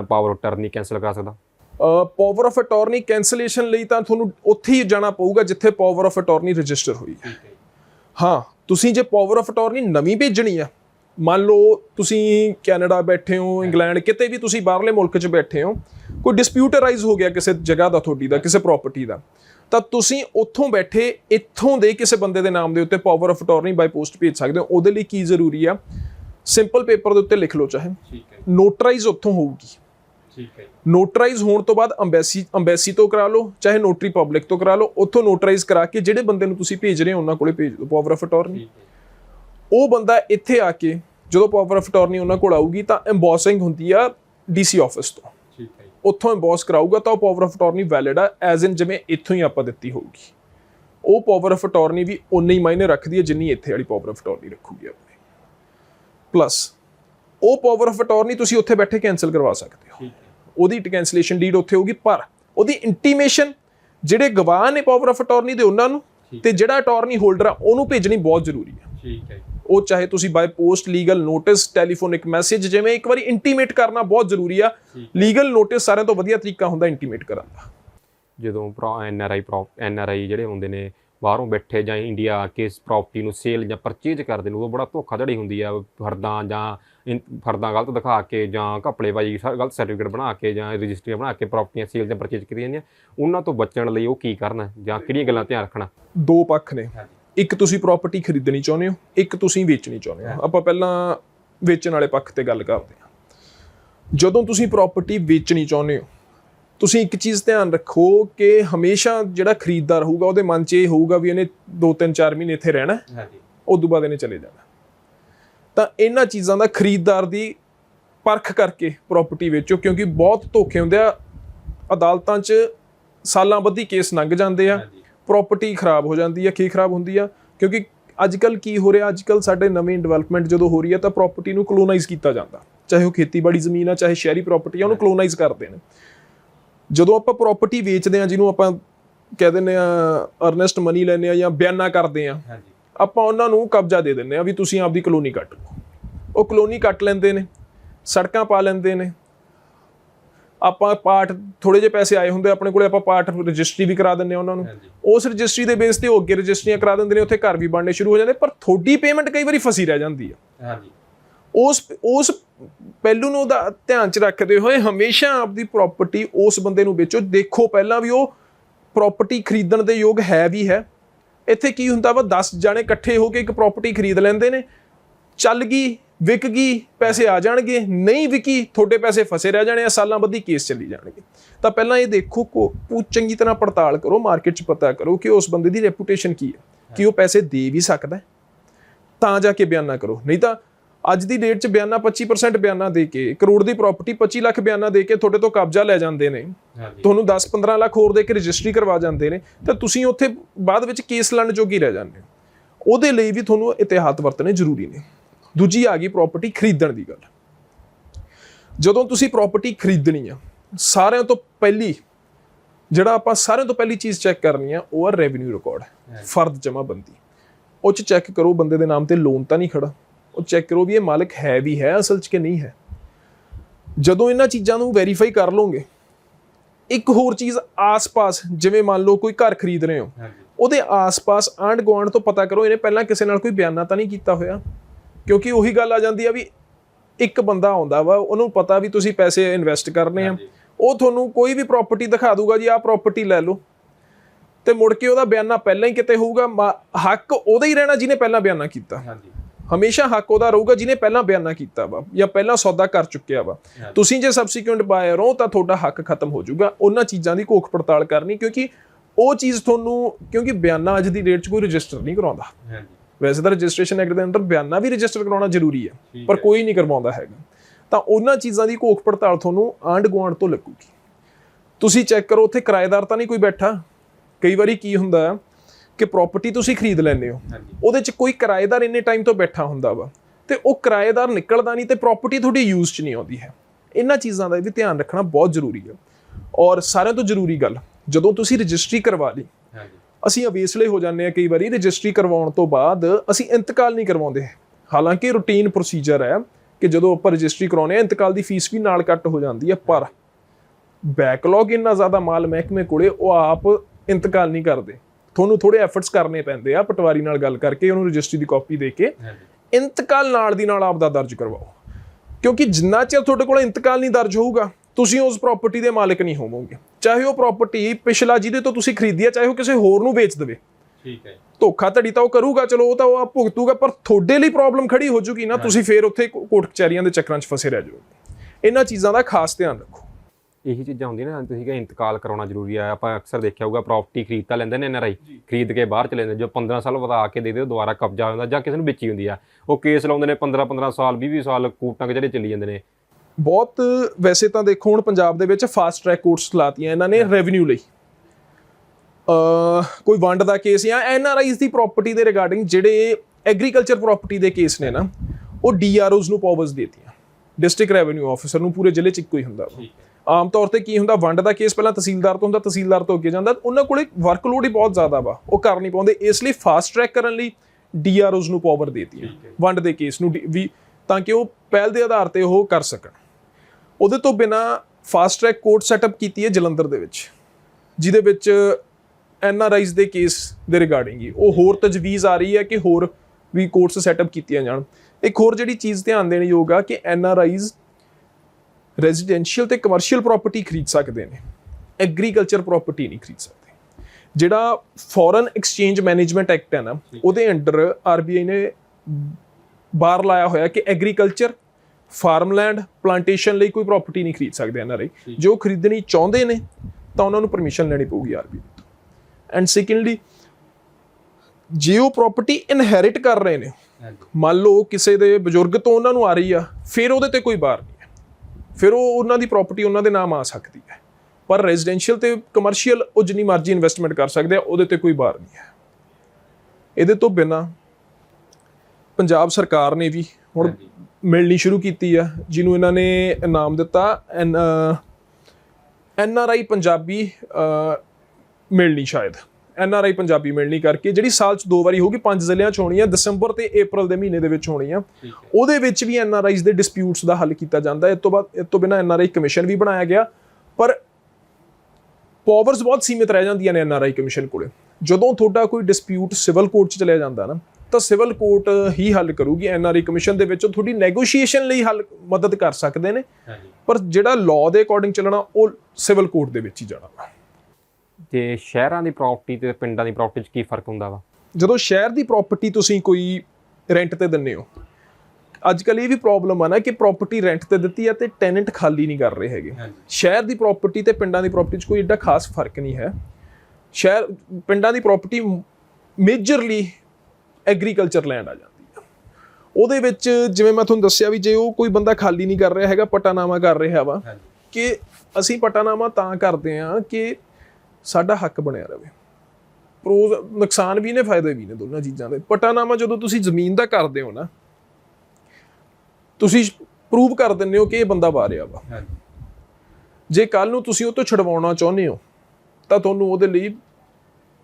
ਪਾਵਰ ਅਟਰਨੀ ਕੈਨਸਲ ਕਰਾ ਸਕਦਾ।
ਪਾਵਰ ਆਫ ਅਟਾਰਨੀ ਕੈਂਸਲੇਸ਼ਨ ਲਈ ਤਾਂ ਤੁਹਾਨੂੰ ਉੱਥੇ ਹੀ ਜਾਣਾ ਪਊਗਾ ਜਿੱਥੇ ਪਾਵਰ ਆਫ ਅਟਾਰਨੀ ਰਜਿਸਟਰ ਹੋਈ ਹੈ। ਹਾਂ ਤੁਸੀਂ ਜੇ ਪਾਵਰ ਆਫ ਅਟਾਰਨੀ ਨਵੀਂ ਭੇਜਣੀ ਆ ਮੰਨ ਲਓ ਤੁਸੀਂ ਕੈਨੇਡਾ ਬੈਠੇ ਹੋ ਇੰਗਲੈਂਡ ਕਿਤੇ ਵੀ ਤੁਸੀਂ ਬਾਹਰਲੇ ਮੁਲਕ 'ਚ ਬੈਠੇ ਹੋ ਕੋਈ ਡਿਸਪਿਊਟ ਅਰਾਈਜ਼ ਹੋ ਗਿਆ ਕਿਸੇ ਜਗ੍ਹਾ ਦਾ ਤੁਹਾਡੀ ਦਾ ਕਿਸੇ ਪ੍ਰਾਪਰਟੀ ਦਾ ਤਾਂ ਤੁਸੀਂ ਉੱਥੋਂ ਬੈਠੇ ਇੱਥੋਂ ਦੇ ਕਿਸੇ ਬੰਦੇ ਦੇ ਨਾਮ ਦੇ ਉੱਤੇ power of attorney by post ਭੇਜ ਸਕਦੇ ਹੋ। ਉਹਦੇ ਲਈ ਕੀ ਜ਼ਰੂਰੀ ਆ? ਸਿੰਪਲ ਪੇਪਰ ਦੇ ਉੱਤੇ ਲਿਖ ਲਓ ਚਾਹੇ। ਨੋਟਰਾਈਜ਼ ਉੱਥੋਂ ਹੋਊਗੀ।
ਠੀਕ ਹੈ
ਨੋਟਰਾਈਜ਼ ਹੋਣ ਤੋਂ ਬਾਅਦ ਅੰਬੈਸੀ ਅੰਬੈਸੀ ਤੋਂ ਕਰਾ ਲਓ ਚਾਹੇ ਨੋਟਰੀ ਪਬਲਿਕ ਤੋਂ ਕਰਾ ਲਓ ਉੱਥੋਂ ਨੋਟਰਾਈਜ਼ ਕਰਾ ਕੇ ਜਿਹੜੇ ਬੰਦੇ ਨੂੰ ਤੁਸੀਂ ਭੇਜ ਰਹੇ ਹੋ ਉਹਨਾਂ ਕੋਲੇ ਭੇਜ ਦਿਓ ਪਾਵਰ ਆਫ ਅਟਾਰਨੀ ਉਹ ਬੰਦਾ ਇੱਥੇ ਆ ਕੇ ਜਦੋਂ ਪਾਵਰ ਆਫ ਅਟਾਰਨੀ ਉਹਨਾਂ ਕੋਲ ਆਊਗੀ ਤਾਂ ਐਮਬੋਸਿੰਗ ਹੁੰਦੀ ਆ ਡੀਸੀ ਆਫਿਸ ਤੋਂ।
ਠੀਕ ਹੈ
ਉੱਥੋਂ ਐਮਬੋਸ ਕਰਾਊਗਾ ਤਾਂ ਉਹ ਪਾਵਰ ਆਫ ਅਟਾਰਨੀ ਵੈਲਿਡ ਆ ਐਜ਼ ਇਨ ਜਿਵੇਂ ਇੱਥੋਂ ਹੀ ਆਪਾਂ ਦਿੱਤੀ ਹੋਊਗੀ। ਉਹ ਪਾਵਰ ਆਫ ਅਟਾਰਨੀ ਵੀ ਉਨੇ ਹੀ ਮਾਇਨੇ ਰੱਖਦੀ ਹੈ ਜਿੰਨੀ ਇੱਥੇ ਵਾਲੀ ਪਾਵਰ ਆਫ ਅਟਾਰਨੀ ਰੱਖੂਗੀ ਆਪਣੀ। ਪਲੱਸ ਉਹ ਪਾਵਰ ਆਫ ਅਟਾਰਨੀ ਤੁਸੀਂ ਉੱਥੇ ਬੈਠੇ ਕੈਨਸਲ ਕਰਵਾ ਸਕਦੇ ਹੋ।
ਠੀਕ ਹੈ।
ਉਹਦੀ ਕੈਂਸਲੇਸ਼ਨ ਡੀਡ ਉੱਥੇ ਹੋਊਗੀ ਪਰ ਉਹਦੀ ਇੰਟੀਮੇਸ਼ਨ ਜਿਹੜੇ ਗਵਾਹ ਨੇ ਪਾਵਰ ਆਫ ਅਟਾਰਨੀ ਦੇ ਉਹਨਾਂ ਨੂੰ ਤੇ ਜਿਹੜਾ ਅਟਾਰਨੀ ਹੋਲਡਰ ਆ ਉਹਨੂੰ ਭੇਜਣੀ ਬਹੁਤ ਜ਼ਰੂਰੀ ਹੈ
ਠੀਕ ਹੈ
ਉਹ ਚਾਹੇ ਤੁਸੀਂ by post legal notice telephonic message ਜਿਵੇਂ ਇੱਕ ਵਾਰੀ ਇੰਟੀਮੇਟ ਕਰਨਾ ਬਹੁਤ ਜ਼ਰੂਰੀ ਆ ਲੀਗਲ ਨੋਟਿਸ ਸਾਰਿਆਂ ਤੋਂ ਵਧੀਆ ਤਰੀਕਾ ਹੁੰਦਾ ਇੰਟੀਮੇਟ ਕਰਨ ਦਾ।
ਜਦੋਂ N R I N R I ਜਿਹੜੇ ਹੁੰਦੇ ਨੇ ਬਾਹਰੋਂ ਬੈਠੇ ਜਾਂ ਇੰਡੀਆ ਆ ਕੇ ਇਸ ਪ੍ਰਾਪਰਟੀ ਨੂੰ ਸੇਲ ਜਾਂ ਪਰਚੇਜ ਕਰਦੇ ਨੇ ਉਦੋਂ ਬੜਾ ਧੋਖਾਧੜੀ ਹੁੰਦੀ ਆ ਫਰਦਾਂ ਜਾਂ ਫਰਦਾਂ ਗਲਤ ਦਿਖਾ ਕੇ ਜਾਂ ਘਪਲੇਬਾਜ਼ੀ ਗਲਤ ਸਰਟੀਫਿਕੇਟ ਬਣਾ ਕੇ ਜਾਂ ਰਜਿਸਟਰੀਆਂ ਬਣਾ ਕੇ ਪ੍ਰਾਪਰਟੀਆਂ ਸੇਲ ਜਾਂ ਪਰਚੇਜ ਕੀਤੀਆਂ ਜਾਂਦੀਆਂ ਉਹਨਾਂ ਤੋਂ ਬਚਣ ਲਈ ਉਹ ਕੀ ਕਰਨ ਜਾਂ ਕਿਹੜੀਆਂ ਗੱਲਾਂ ਧਿਆਨ ਰੱਖਣਾ?
ਦੋ ਪੱਖ ਨੇ। ਇੱਕ ਤੁਸੀਂ ਪ੍ਰਾਪਰਟੀ ਖਰੀਦਣੀ ਚਾਹੁੰਦੇ ਹੋ ਇੱਕ ਤੁਸੀਂ ਵੇਚਣੀ ਚਾਹੁੰਦੇ ਹੋ। ਆਪਾਂ ਪਹਿਲਾਂ ਵੇਚਣ ਵਾਲੇ ਪੱਖ ਤੇ ਗੱਲ ਕਰਦੇ ਹਾਂ ਜਦੋਂ ਤੁਸੀਂ ਪ੍ਰਾਪਰਟੀ ਵੇਚਣੀ ਚਾਹੁੰਦੇ ਹੋ ਤੁਸੀਂ ਇੱਕ ਚੀਜ਼ ਧਿਆਨ ਰੱਖੋ ਕਿ ਹਮੇਸ਼ਾ ਜਿਹੜਾ ਖਰੀਦਦਾਰ ਹੋਊਗਾ ਉਹਦੇ ਮਨ 'ਚ ਇਹ ਹੋਊਗਾ ਵੀ ਇਹਨੇ 2 3 4 ਮਹੀਨੇ ਇੱਥੇ ਰਹਿਣਾ
ਹਾਂਜੀ।
ਉਸ ਤੋਂ ਬਾਅਦ ਇਹਨੇ ਚਲੇ ਜਾਣਾ। ਤਾਂ ਇਹਨਾਂ ਚੀਜ਼ਾਂ ਦਾ ਖਰੀਦਦਾਰ ਦੀ ਪਰਖ ਕਰਕੇ ਪ੍ਰਾਪਰਟੀ ਵੇਚੋ ਕਿਉਂਕਿ ਬਹੁਤ ਧੋਖੇ ਹੁੰਦੇ ਆ। ਅਦਾਲਤਾਂ 'ਚ ਸਾਲਾਂ ਬੱਧੀ ਕੇਸ ਲੰਘ ਜਾਂਦੇ ਆ ਪ੍ਰਾਪਰਟੀ ਖਰਾਬ ਹੋ ਜਾਂਦੀ ਆ ਕੀ ਖਰਾਬ ਹੁੰਦੀ ਆ? ਕਿਉਂਕਿ ਅੱਜ ਕੱਲ ਕੀ ਹੋ ਰਿਹਾ ਅੱਜ ਕੱਲ ਸਾਡੇ ਨਵੀਂ ਡਿਵੈਲਪਮੈਂਟ ਜਦੋਂ ਹੋ ਰਹੀ ਹੈ ਤਾਂ ਪ੍ਰਾਪਰਟੀ ਨੂੰ ਕਲੋਨਾਈਜ਼ ਕੀਤਾ ਜਾਂਦਾ। ਚਾਹੇ ਉਹ ਖੇਤੀਬਾੜੀ ਜ਼ਮੀਨ ਆ ਚਾਹੇ ਸ਼ਹਿਰੀ ਪ੍ਰਾਪਰਟੀ ਆ ਉਹਨੂੰ ਕਲੋਨਾਈਜ਼ ਕਰਦੇ ਨੇ ਜਦੋਂ ਆਪਾਂ ਪ੍ਰਾਪਰਟੀ ਵੇਚਦੇ ਆ ਜਿਹਨੂੰ ਆਪਾਂ ਕਹਿ ਦਿੰਦੇ ਆ ਅਰਨੈਸਟ ਮਨੀ ਲੈਂਦੇ ਆ ਜਾਂ ਬਿਆਨਾ ਕਰਦੇ ਆ ਆਪਾਂ ਉਹਨਾਂ ਨੂੰ ਕਬਜ਼ਾ ਦੇ ਦਿੰਦੇ ਆ ਵੀ ਤੁਸੀਂ ਆਪਦੀ ਕਲੋਨੀ ਕੱਟ ਲਓ। ਉਹ ਕਲੋਨੀ ਕੱਟ ਲੈਂਦੇ ਨੇ ਸੜਕਾਂ ਪਾ ਲੈਂਦੇ ਨੇ। ਆਪਾਂ ਪਾਰਟ ਥੋੜੇ ਜਿਹੇ ਪੈਸੇ ਆਏ ਹੁੰਦੇ ਆਪਣੇ ਕੋਲੇ ਆਪਾਂ ਪਾਰਟ ਰਜਿਸਟਰੀ ਵੀ ਕਰਾ ਦਿੰਦੇ ਆ ਉਹਨਾਂ ਨੂੰ। ਉਸ ਰਜਿਸਟਰੀ ਦੇ ਬੇਸ ਤੇ ਉਹ ਅੱਗੇ ਰਜਿਸਟਰੀਆਂ ਕਰਾ ਦਿੰਦੇ ਨੇ ਉੱਥੇ ਘਰ ਵੀ ਬਣਨੇ ਸ਼ੁਰੂ ਹੋ ਜਾਂਦੇ ਪਰ ਤੁਹਾਡੀ ਪੇਮੈਂਟ ਕਈ ਵਾਰੀ ਫਸੀ ਰਹਿ ਜਾਂਦੀ ਆ।
ਹਾਂਜੀ।
ਉਸ ਉਸ ਪਹਿਲੂ ਨੂੰ ਦਾ ਧਿਆਨ ਚ ਰੱਖਦੇ ਹੋਏ ਹਮੇਸ਼ਾ ਆਪਦੀ ਪ੍ਰਾਪਰਟੀ ਉਸ ਬੰਦੇ ਨੂੰ ਵੇਚੋ। ਦੇਖੋ ਪਹਿਲਾਂ ਵੀ ਉਹ ਪ੍ਰਾਪਰਟੀ ਖਰੀਦਣ ਦੇ ਯੋਗ ਹੈ ਵੀ ਹੈ। ਇੱਥੇ ਕੀ ਹੁੰਦਾ ਵਾ? 10 ਜਾਣੇ ਇਕੱਠੇ ਹੋ ਕੇ ਇੱਕ ਪ੍ਰਾਪਰਟੀ ਖਰੀਦ ਲੈਂਦੇ ਨੇ। ਚੱਲ ਗਈ, ਵਿਕ ਗਈ, ਪੈਸੇ ਆ ਜਾਣਗੇ। ਨਹੀਂ ਵਿਕੀ, ਤੁਹਾਡੇ ਪੈਸੇ ਫਸੇ ਰਹਿ ਜਾਣੇ ਆ, ਸਾਲਾਂ ਬੱਧੀ ਕੇਸ ਚੱਲੀ ਜਾਣਗੇ। ਤਾਂ ਪਹਿਲਾਂ ਇਹ ਦੇਖੋ ਕੋ ਪੂ ਚੰਗੀ ਤਰ੍ਹਾਂ ਪੜਤਾਲ ਕਰੋ ਮਾਰਕੀਟ 'ਚ ਪਤਾ ਕਰੋ ਕਿ ਉਸ ਬੰਦੇ ਦੀ ਰੈਪੂਟੇਸ਼ਨ ਕੀ ਹੈ। ਕਿ ਉਹ ਪੈਸੇ ਦੇ ਵੀ ਸਕਦਾ ਤਾਂ ਜਾ ਕੇ ਬਿਆਨਾ ਕਰੋ। ਨਹੀਂ ਤਾਂ ਅੱਜ ਦੀ ਡੇਟ 'ਚ ਬਿਆਨਾ 25% ਬਿਆਨਾ ਦੇ ਕੇ ਕਰੋੜ ਦੀ ਪ੍ਰਾਪਰਟੀ 25 ਲੱਖ ਬਿਆਨਾ ਦੇ ਕੇ ਤੁਹਾਡੇ ਤੋਂ ਕਬਜ਼ਾ ਲੈ ਜਾਂਦੇ ਨੇ। ਤੁਹਾਨੂੰ 10-15 ਲੱਖ ਹੋਰ ਦੇ ਕੇ ਰਜਿਸਟਰੀ ਕਰਵਾ ਜਾਂਦੇ ਨੇ ਤਾਂ ਤੁਸੀਂ ਉੱਥੇ ਬਾਅਦ ਵਿੱਚ ਕੇਸ ਲੜਨ ਜੋਗੀ ਰਹਿ ਜਾਂਦੇ ਉਹਦੇ ਲਈ ਵੀ ਤੁਹਾਨੂੰ ਇਤਿਹਾਤ ਵਰਤਣੇ ਜ਼ਰੂਰੀ ਨੇ। ਦੂਜੀ ਆ ਗਈ ਪ੍ਰਾਪਰਟੀ ਖਰੀਦਣ ਦੀ ਗੱਲ। ਜਦੋਂ ਤੁਸੀਂ ਪ੍ਰਾਪਰਟੀ ਖਰੀਦਣੀ ਆ ਸਾਰਿਆਂ ਤੋਂ ਪਹਿਲੀ ਜਿਹੜਾ ਆਪਾਂ ਸਾਰਿਆਂ ਤੋਂ ਪਹਿਲੀ ਚੀਜ਼ ਚੈੱਕ ਕਰਨੀ ਆ ਉਹ ਆ ਰੈਵਨਿਊ ਰਿਕਾਰਡ ਫਰਦ ਜਮ੍ਹਾਂਬੰਦੀ ਉਹ ਚ ਚੈੱਕ ਕਰੋ ਬੰਦੇ ਦੇ ਨਾਮ ਤੇ ਲੋਨ ਤਾਂ ਨਹੀਂ ਖੜਾ। ਉਹ ਚੈੱਕ ਕਰੋ ਵੀ ਇਹ ਮਾਲਕ ਹੈ ਵੀ ਹੈ ਅਸਲ 'ਚ ਕਿ ਨਹੀਂ ਹੈ। ਜਦੋਂ ਇਹਨਾਂ ਚੀਜ਼ਾਂ ਨੂੰ ਵੈਰੀਫਾਈ ਕਰ ਲਓਗੇ ਇੱਕ ਹੋਰ ਚੀਜ਼ ਆਸ-ਪਾਸ ਜਿਵੇਂ ਮੰਨ ਲਓ ਕੋਈ ਘਰ ਖਰੀਦ ਰਹੇ ਹੋ ਉਹਦੇ ਆਸ-ਪਾਸ ਆਂਢ ਗੁਆਂਢ ਤੋਂ ਪਤਾ ਕਰੋ ਇਹਨੇ ਪਹਿਲਾਂ ਕਿਸੇ ਨਾਲ ਕੋਈ ਬਿਆਨਾ ਤਾਂ ਨਹੀਂ ਕੀਤਾ ਹੋਇਆ। ਕਿਉਂਕਿ ਉਹੀ ਗੱਲ ਆ ਜਾਂਦੀ ਆ ਵੀ ਇੱਕ ਬੰਦਾ ਆਉਂਦਾ ਵਾ ਉਹਨੂੰ ਪਤਾ ਵੀ ਤੁਸੀਂ ਪੈਸੇ ਇਨਵੈਸਟ ਕਰਨੇ ਆ ਉਹ ਤੁਹਾਨੂੰ ਕੋਈ ਵੀ ਪ੍ਰਾਪਰਟੀ ਦਿਖਾ ਦੂਗਾ ਜੀ ਆਹ ਪ੍ਰਾਪਰਟੀ ਲੈ ਲਓ। ਤੇ ਮੁੜ ਕੇ ਉਹਦਾ ਬਿਆਨਾ ਪਹਿਲਾਂ ਹੀ ਕਿਤੇ ਹੋਊਗਾ ਹੱਕ ਉਹਦਾ ਹੀ ਰਹਿਣਾ ਜਿਹਨੇ ਪਹਿਲਾਂ ਬਿਆਨਾ ਕੀਤਾ।
ਹਾਂਜੀ।
ਹਮੇਸ਼ਾ ਹੱਕ ਉਹਦਾ ਰਹੂਗਾ ਜਿਹਨੇ ਪਹਿਲਾਂ ਬਿਆਨਾ ਕੀਤਾ ਵਾ ਜਾਂ ਪਹਿਲਾਂ ਸੌਦਾ ਕਰ ਚੁੱਕਿਆ ਵਾ। ਤੁਸੀਂ ਜੇ ਸਬਸੀਕੁਐਂਟ ਬਾਇਰ ਹੋ ਤਾਂ ਤੁਹਾਡਾ ਹੱਕ ਖਤਮ ਹੋ ਜਾਊਗਾ। ਉਹਨਾਂ ਚੀਜ਼ਾਂ ਦੀ ਘੋਖ ਪੜਤਾਲ ਕਰਨੀ ਕਿਉਂਕਿ ਉਹ ਚੀਜ਼ ਤੁਹਾਨੂੰ ਕਿਉਂਕਿ ਬਿਆਨਾ ਅੱਜ ਦੀ ਡੇਟ 'ਚ ਕੋਈ ਰਜਿਸਟਰ ਨਹੀਂ ਕਰਾਉਂਦਾ।
ਹਾਂਜੀ।
ਵੈਸੇ ਤਾਂ ਰਜਿਸਟ੍ਰੇਸ਼ਨ ਐਕਟ ਦੇ ਅੰਦਰ ਬਿਆਨਾ ਵੀ ਰਜਿਸਟਰ ਕਰਾਉਣਾ ਜ਼ਰੂਰੀ ਹੈ ਪਰ ਕੋਈ ਨਹੀਂ ਕਰਵਾਉਂਦਾ ਹੈਗਾ। ਤਾਂ ਉਹਨਾਂ ਚੀਜ਼ਾਂ ਦੀ ਘੋਖ ਪੜਤਾਲ ਤੁਹਾਨੂੰ ਆਂਡ ਗੁਆਂਢ ਤੋਂ ਲੱਗੂਗੀ। ਤੁਸੀਂ ਚੈੱਕ ਕਰੋ ਉੱਥੇ ਕਿਰਾਏਦਾਰ ਤਾਂ ਨਹੀਂ ਕੋਈ ਬੈਠਾ? ਕਈ ਵਾਰੀ ਕੀ ਹੁੰਦਾ ਹੈ ਕਿ ਪ੍ਰਾਪਰਟੀ ਤੁਸੀਂ ਖਰੀਦ ਲੈਂਦੇ ਹੋ। ਉਹਦੇ 'ਚ ਕੋਈ ਕਿਰਾਏਦਾਰ ਇੰਨੇ ਟਾਈਮ ਤੋਂ ਬੈਠਾ ਹੁੰਦਾ ਵਾ। ਤੇ ਉਹ ਕਿਰਾਏਦਾਰ ਨਿਕਲਦਾ ਨਹੀਂ ਤੇ ਪ੍ਰਾਪਰਟੀ ਤੁਹਾਡੀ ਯੂਜ਼ 'ਚ ਨਹੀਂ ਆਉਂਦੀ ਹੈ। ਇਹਨਾਂ ਚੀਜ਼ਾਂ ਦਾ ਵੀ ਧਿਆਨ ਰੱਖਣਾ ਬਹੁਤ ਜ਼ਰੂਰੀ ਹੈ। ਔਰ ਸਾਰਿਆਂ ਤੋਂ ਜ਼ਰੂਰੀ ਗੱਲ ਜਦੋਂ ਤੁਸੀਂ ਰਜਿਸਟਰੀ ਕਰਵਾ ਲਈ ਅਸੀਂ ਅਵੇਸਲੇ ਹੋ ਜਾਂਦੇ ਆ ਕਈ ਵਾਰੀ ਰਜਿਸਟਰੀ ਕਰਵਾਉਣ ਤੋਂ ਬਾਅਦ ਅਸੀਂ ਇੰਤਕਾਲ ਨਹੀਂ ਕਰਵਾਉਂਦੇ। ਹਾਲਾਂਕਿ ਰੂਟੀਨ ਪ੍ਰੋਸੀਜਰ ਹੈ ਕਿ ਜਦੋਂ ਆਪਾਂ ਰਜਿਸਟਰੀ ਕਰਾਉਨੇ ਆ ਇੰਤਕਾਲ ਦੀ ਫੀਸ ਵੀ ਨਾਲ ਕੱਟ ਹੋ ਜਾਂਦੀ ਹੈ ਪਰ ਬੈਕਲੌਗ ਇੰਨਾ ਜ਼ਿਆਦਾ ਮਾਲ ਮਹਿਕਮੇ ਕੋਲੇ ਉਹ ਆਪ ਇੰਤਕਾਲ ਨਹੀਂ ਕਰਦੇ। ਤੁਹਾਨੂੰ ਥੋੜੇ ਐਫਰਟਸ ਕਰਨੇ ਪੈਂਦੇ ਆ ਪਟਵਾਰੀ ਨਾਲ ਗੱਲ ਕਰਕੇ ਉਹਨੂੰ ਰਜਿਸਟਰੀ ਦੀ ਕਾਪੀ ਦੇ ਕੇ ਇੰਤਕਾਲ ਨਾਲ ਦੀ ਨਾਲ ਆਪ ਦਾ ਦਰਜ ਕਰਵਾਓ। ਕਿਉਂਕਿ ਜਿੰਨਾ ਚਿਰ ਤੁਹਾਡੇ ਕੋਲ ਇੰਤਕਾਲ ਨਹੀਂ ਦਰਜ ਹੋਊਗਾ ਤੁਸੀਂ ਉਸ ਪ੍ਰਾਪਰਟੀ ਦੇ ਮਾਲਕ ਨਹੀਂ ਹੋਵੋਗੇ। ਚਾਹੇ ਉਹ ਪ੍ਰਾਪਰਟੀ ਪਿਛਲਾ ਜਿਹਦੇ ਤੋਂ ਤੁਸੀਂ ਖਰੀਦੀ ਹੈ ਚਾਹੇ ਉਹ ਕਿਸੇ ਹੋਰ ਨੂੰ ਵੇਚ ਦੇਵੇ।
ਠੀਕ ਹੈ
ਧੋਖਾ ਧੜੀ ਤਾਂ ਉਹ ਕਰੂਗਾ ਚਲੋ ਉਹ ਤਾਂ ਉਹ ਭੁਗਤੂਗਾ ਪਰ ਤੁਹਾਡੇ ਲਈ ਪ੍ਰੋਬਲਮ ਖੜੀ ਹੋ ਜੂਗੀ ਨਾ ਤੁਸੀਂ ਫੇਰ ਉੱਥੇ ਕੋ- ਕੋਰਟ ਕਚਹਿਰੀਆਂ ਦੇ ਚੱਕਰਾਂ 'ਚ ਫਸੇ ਰਹਿ ਜਾਓਗੇ। ਇਹਨਾਂ ਚੀਜ਼ਾਂ ਦਾ ਖਾਸ ਧਿਆਨ ਰੱਖੋ।
ਇਹੀ ਚੀਜ਼ਾਂ ਹੁੰਦੀਆਂ ਨੇ ਤੁਸੀਂ ਕਿ ਇੰਤਕਾਲ ਕਰਾਉਣਾ ਜ਼ਰੂਰੀ ਆ। ਆਪਾਂ ਅਕਸਰ ਦੇਖਿਆ ਹੋਊਗਾ ਪ੍ਰਾਪਰਟੀ ਖਰੀਦ ਤਾਂ ਲੈਂਦੇ ਨੇ ਐਨਆਰਆਈ ਖਰੀਦ ਕੇ ਬਾਹਰ ਚਲੇ ਜਾਂਦੇ ਜੋ 15 ਸਾਲ ਵਧਾ ਕੇ ਦੇ ਦਿਓ ਦੁਬਾਰਾ ਕਬਜ਼ਾ ਹੋ ਜਾਂਦਾ ਜਾਂ ਕਿਸੇ ਨੂੰ ਵੇਚੀ ਹੁੰਦੀ ਆ। ਉਹ ਕੇਸ ਲਾਉਂਦੇ ਨੇ 15 15 ਸਾਲ 20 20 ਸਾਲ ਕੋਰਟਾਂ ਜਿਹੜੇ ਚੱਲੀ ਜਾਂਦੇ ਨੇ।
ਬਹੁਤ ਵੈਸੇ ਤਾਂ ਦੇਖੋ ਹੁਣ ਪੰਜਾਬ ਦੇ ਵਿੱਚ ਫਾਸਟ ਟਰੈਕ ਕੋਰਟਸ ਲਾਤੀਆਂ ਇਹਨਾਂ ਨੇ ਰੈਵਨਿਊ ਲਈ। ਅ ਕੋਈ ਵੰਡ ਦਾ ਕੇਸ ਜਾਂ ਐਨਆਰਆਈਜ਼ ਦੀ ਪ੍ਰਾਪਰਟੀ ਦੇ ਰਿਗਾਰਡਿੰਗ ਜਿਹੜੇ ਐਗਰੀਕਲਚਰ ਪ੍ਰਾਪਰਟੀ ਦੇ ਕੇਸ ਨੇ ਨਾ ਉਹ ਡੀਆਰਓਜ਼ ਨੂੰ ਪਾਵਰਸ ਦੇਤੀਆਂ। ਡਿਸਟ੍ਰਿਕਟ ਰੈਵਨਿਊ ਆਫੀਸਰ ਨੂੰ ਪੂਰੇ ਜ਼ਿਲ੍ਹੇ 'ਚ ਇੱਕੋ ਹੀ ਹੁੰਦਾ ਵਾ। ਆਮ ਤੌਰ ਤੇ ਕੀ ਹੁੰਦਾ ਵੰਡ ਦਾ ਕੇਸ ਪਹਿਲਾਂ ਤਹਿਸੀਲਦਾਰ ਤੋਂ ਹੁੰਦਾ ਤਹਿਸੀਲਦਾਰ ਤੋਂ ਅੱਗੇ ਜਾਂਦਾ। ਉਹਨਾਂ ਕੋਲੇ ਵਰਕਲੋਡ ਹੀ ਬਹੁਤ ਜ਼ਿਆਦਾ ਵਾ ਉਹ ਕਰ ਨਹੀਂ ਪਾਉਂਦੇ। ਇਸ ਲਈ ਫਾਸਟ ਟਰੈਕ ਕਰਨ ਲਈ ਡੀਆਰਓਜ਼ ਨੂੰ ਪਾਵਰ
ਠੀਕ ਹੈ।
ਵੰਡ ਦੇ ਕੇਸ ਨੂੰ ਵੀ ਤਾਂ ਕਿ ਉਹ ਪਹਿਲ ਦੇ ਆਧਾਰ ਤੇ ਉਹ ਕਰ ਸਕਣ। ਉਹਦੇ ਤੋਂ ਬਿਨਾ ਫਾਸਟ ਟਰੈਕ ਕੋਰਟ ਸੈਟਅਪ ਕੀਤੀ ਹੈ ਜਲੰਧਰ ਦੇ ਵਿੱਚ ਜਿਹਦੇ ਵਿੱਚ ਐਨ ਆਰ ਆਈਜ਼ ਦੇ ਕੇਸ ਦੇ ਰਿਗਾਰਡਿੰਗ ਹੀ। ਉਹ ਹੋਰ ਤਜਵੀਜ਼ ਆ ਰਹੀ ਹੈ ਕਿ ਹੋਰ ਵੀ ਕੋਰਟਸ ਸੈਟਅਪ ਕੀਤੀਆਂ ਜਾਣ। ਇੱਕ ਹੋਰ ਜਿਹੜੀ ਚੀਜ਼ ਧਿਆਨ ਦੇਣ ਯੋਗ ਆ ਕਿ ਐਨ ਆਰ ਆਈਜ਼ ਰੈਜ਼ੀਡੈਂਸ਼ੀਅਲ ਤੇ ਕਮਰਸ਼ੀਅਲ ਪ੍ਰਾਪਰਟੀ ਖਰੀਦ ਸਕਦੇ ਨੇ। ਐਗਰੀਕਲਚਰ ਪ੍ਰਾਪਰਟੀ ਨਹੀਂ ਖਰੀਦ ਸਕਦੇ। ਜਿਹੜਾ ਫੋਰਨ ਐਕਸਚੇਂਜ ਮੈਨੇਜਮੈਂਟ ਐਕਟ ਹੈ ਨਾ ਉਹਦੇ ਅੰਡਰ ਆਰਬੀਆਈ ਨੇ ਬਾਹਰ ਲਾਇਆ ਹੋਇਆ ਕਿ ਐਗਰੀਕਲਚਰ ਫਾਰਮਲੈਂਡ ਪਲਾਂਟੇਸ਼ਨ ਲਈ ਕੋਈ ਪ੍ਰਾਪਰਟੀ ਨਹੀਂ ਖਰੀਦ ਸਕਦੇ ਐਨਆਰਆਈ ਜੋ ਖਰੀਦਣੀ ਚਾਹੁੰਦੇ ਨੇ ਤਾਂ ਉਹਨਾਂ ਨੂੰ ਪਰਮਿਸ਼ਨ ਲੈਣੀ ਪਊਗੀ ਆਰਬੀਆਈ ਤੋਂ। ਐਂਡ ਸੈਕੰਡਲੀ ਜੇ ਉਹ ਪ੍ਰਾਪਰਟੀ ਇਨਹੈਰਿਟ ਕਰ ਰਹੇ ਨੇ ਮੰਨ ਲਓ ਕਿਸੇ ਦੇ ਬਜ਼ੁਰਗ ਤੋਂ ਉਹਨਾਂ ਨੂੰ ਆ ਰਹੀ ਆ ਫਿਰ ਉਹਦੇ ਤੇ ਕੋਈ ਬਾਰ ਨਹੀਂ। ਫਿਰ ਉਹ ਉਹਨਾਂ ਦੀ ਪ੍ਰਾਪਰਟੀ ਉਹਨਾਂ ਦੇ ਨਾਮ ਆ ਸਕਦੀ ਹੈ। ਪਰ ਰੈਜ਼ੀਡੈਂਸ਼ੀਅਲ ਤੇ ਕਮਰਸ਼ੀਅਲ ਉਹ ਜਿੰਨੀ ਮਰਜ਼ੀ ਇਨਵੈਸਟਮੈਂਟ ਕਰ ਸਕਦੇ ਆ ਉਹਦੇ ਤੇ ਕੋਈ ਬਾਰ ਨਹੀਂ ਹੈ। ਇਹਦੇ ਤੋਂ ਬਿਨਾ ਪੰਜਾਬ ਸਰਕਾਰ ਨੇ ਵੀ ਹੁਣ। ਮਿਲਣੀ ਸ਼ੁਰੂ ਕੀਤੀ ਆ ਜਿਹਨੂੰ ਇਹਨਾਂ ਨੇ ਨਾਮ ਦਿੱਤਾ ਐਨ ਆਰ ਆਈ ਪੰਜਾਬੀ ਮਿਲਣੀ ਸ਼ਾਇਦ। ਐਨ ਆਰ ਆਈ ਪੰਜਾਬੀ ਮਿਲਣੀ ਕਰਕੇ ਜਿਹੜੀ ਸਾਲ ਚ ਦੋ ਵਾਰੀ ਹੋਊਗੀ ਪੰਜ ਜ਼ਿਲ੍ਹਿਆਂ ਚ ਹੋਣੀ ਆ ਦਸੰਬਰ ਤੇ ਅਪ੍ਰੈਲ ਦੇ ਮਹੀਨੇ ਦੇ ਵਿੱਚ ਹੋਣੀ ਆ।
ਹੈ।
ਉਹਦੇ ਵਿੱਚ ਵੀ ਐਨ ਆਰ ਆਈਜ਼ ਦੇ ਡਿਸਪਿਊਟਸ ਦਾ ਹੱਲ ਕੀਤਾ ਜਾਂਦਾ। ਹੈ ਇਸ ਤੋਂ ਬਾਅਦ ਇਸ ਤੋਂ ਬਿਨਾ ਐਨ ਆਰ ਆਈ ਕਮਿਸ਼ਨ ਵੀ ਬਣਾਇਆ ਗਿਆ। ਪਰ ਪਾਵਰਸ ਬਹੁਤ ਸੀਮਿਤ ਰਹਿ ਜਾਂਦੀਆਂ ਨੇ ਐਨ ਆਰ ਆਈ ਕਮਿਸ਼ਨ ਕੋਲੇ। ਜਦੋਂ ਤੁਹਾਡਾ ਕੋਈ ਡਿਸਪਿਊਟ ਸਿਵਲ ਕੋਰਟ 'ਚ ਚਲਿਆ ਜਾਂਦਾ ਨਾ ਤਾਂ ਸਿਵਲ ਕੋਰਟ ਹੀ ਹੱਲ ਕਰੂਗੀ ਐਨ ਆਰ ਆਈ ਕਮਿਸ਼ਨ ਦੇ ਵਿੱਚ। ਤੁਹਾਡੀ ਨੈਗੋਸ਼ੀਏਸ਼ਨ ਲਈ ਹੱਲ ਮਦਦ ਕਰ ਸਕਦੇ ਨੇ। ਪਰ ਜਿਹੜਾ ਲਾਅ ਦੇ ਅਕੋਰਡਿੰਗ ਚੱਲਣਾ ਉਹ ਸਿਵਲ ਕੋਰਟ ਦੇ ਵਿੱਚ ਹੀ ਜਾਣਾ।
ਤੇ ਸ਼ਹਿਰਾਂ ਦੀ ਪ੍ਰਾਪਰਟੀ ਤੇ ਪਿੰਡਾਂ ਦੀ ਪ੍ਰਾਪਰਟੀ 'ਚ ਕੀ ਫ਼ਰਕ ਹੁੰਦਾ ਵਾ?
ਜਦੋਂ ਸ਼ਹਿਰ ਦੀ ਪ੍ਰਾਪਰਟੀ ਤੁਸੀਂ ਕੋਈ ਰੈਂਟ ਤੇ ਦਿੰਨੇ ਹੋ ਅੱਜ ਕੱਲ ਇਹ ਵੀ ਪ੍ਰੋਬਲਮ ਆ ਨਾ ਕਿ ਪ੍ਰਾਪਰਟੀ ਰੈਂਟ ਤੇ ਦਿੱਤੀ ਹੈ ਤੇ ਟੈਨੈਂਟ ਖਾਲੀ ਨਹੀਂ ਕਰ ਰਹੇ ਹੈਗੇ। ਸ਼ਹਿਰ ਦੀ ਪ੍ਰਾਪਰਟੀ ਤੇ ਪਿੰਡਾਂ ਦੀ ਪ੍ਰਾਪਰਟੀ 'ਚ ਕੋਈ ਏਡਾ ਖਾਸ ਫ਼ਰਕ ਨਹੀਂ ਹੈ। ਸ਼ਹਿਰ ਪਿੰਡਾਂ ਦੀ ਪ੍ਰਾਪਰਟੀ ਮੇਜਰਲੀ ਐਗਰੀਕਲਚਰ ਲੈਂਡ ਆ ਜਾਂਦੀ ਹੈ ਉਹਦੇ ਵਿੱਚ ਜਿਵੇਂ ਮੈਂ ਤੁਹਾਨੂੰ ਦੱਸਿਆ ਵੀ ਜੇ ਉਹ ਕੋਈ ਬੰਦਾ ਖਾਲੀ ਨਹੀਂ ਕਰ ਰਿਹਾ ਹੈਗਾ ਪਟਾਨਾਮਾ ਕਰ ਰਿਹਾ ਵਾ ਕਿ ਅਸੀਂ ਪਟਾਨਾਮਾ ਤਾਂ ਕਰਦੇ ਆ ਕਿ ਸਾਡਾ ਹੱਕ ਬਣਿਆ ਰਵੇ। ਪ੍ਰੋਜ਼ ਨੁਕਸਾਨ ਵੀ ਨੇ ਫਾਇਦੇ ਵੀ ਨੇ ਦੋਨਾਂ ਚੀਜ਼ਾਂ ਦੇ। ਪਟਾਨਾਮਾ ਜਦੋਂ ਤੁਸੀਂ ਜ਼ਮੀਨ ਦਾ ਕਰਦੇ ਹੋ ਨਾ ਤੁਸੀਂ ਪ੍ਰੂਵ ਕਰ ਦਿੰਦੇ ਹੋ ਕਿ ਇਹ ਬੰਦਾ ਵਾਰਿਆ ਵਾ। ਜੇ ਕੱਲ ਨੂੰ ਤੁਸੀਂ ਉਹ ਤੋਂ ਛਡਵਾਉਣਾ ਚਾਹੁੰਦੇ ਹੋ ਤਾਂ ਤੁਹਾਨੂੰ ਉਹਦੇ ਲਈ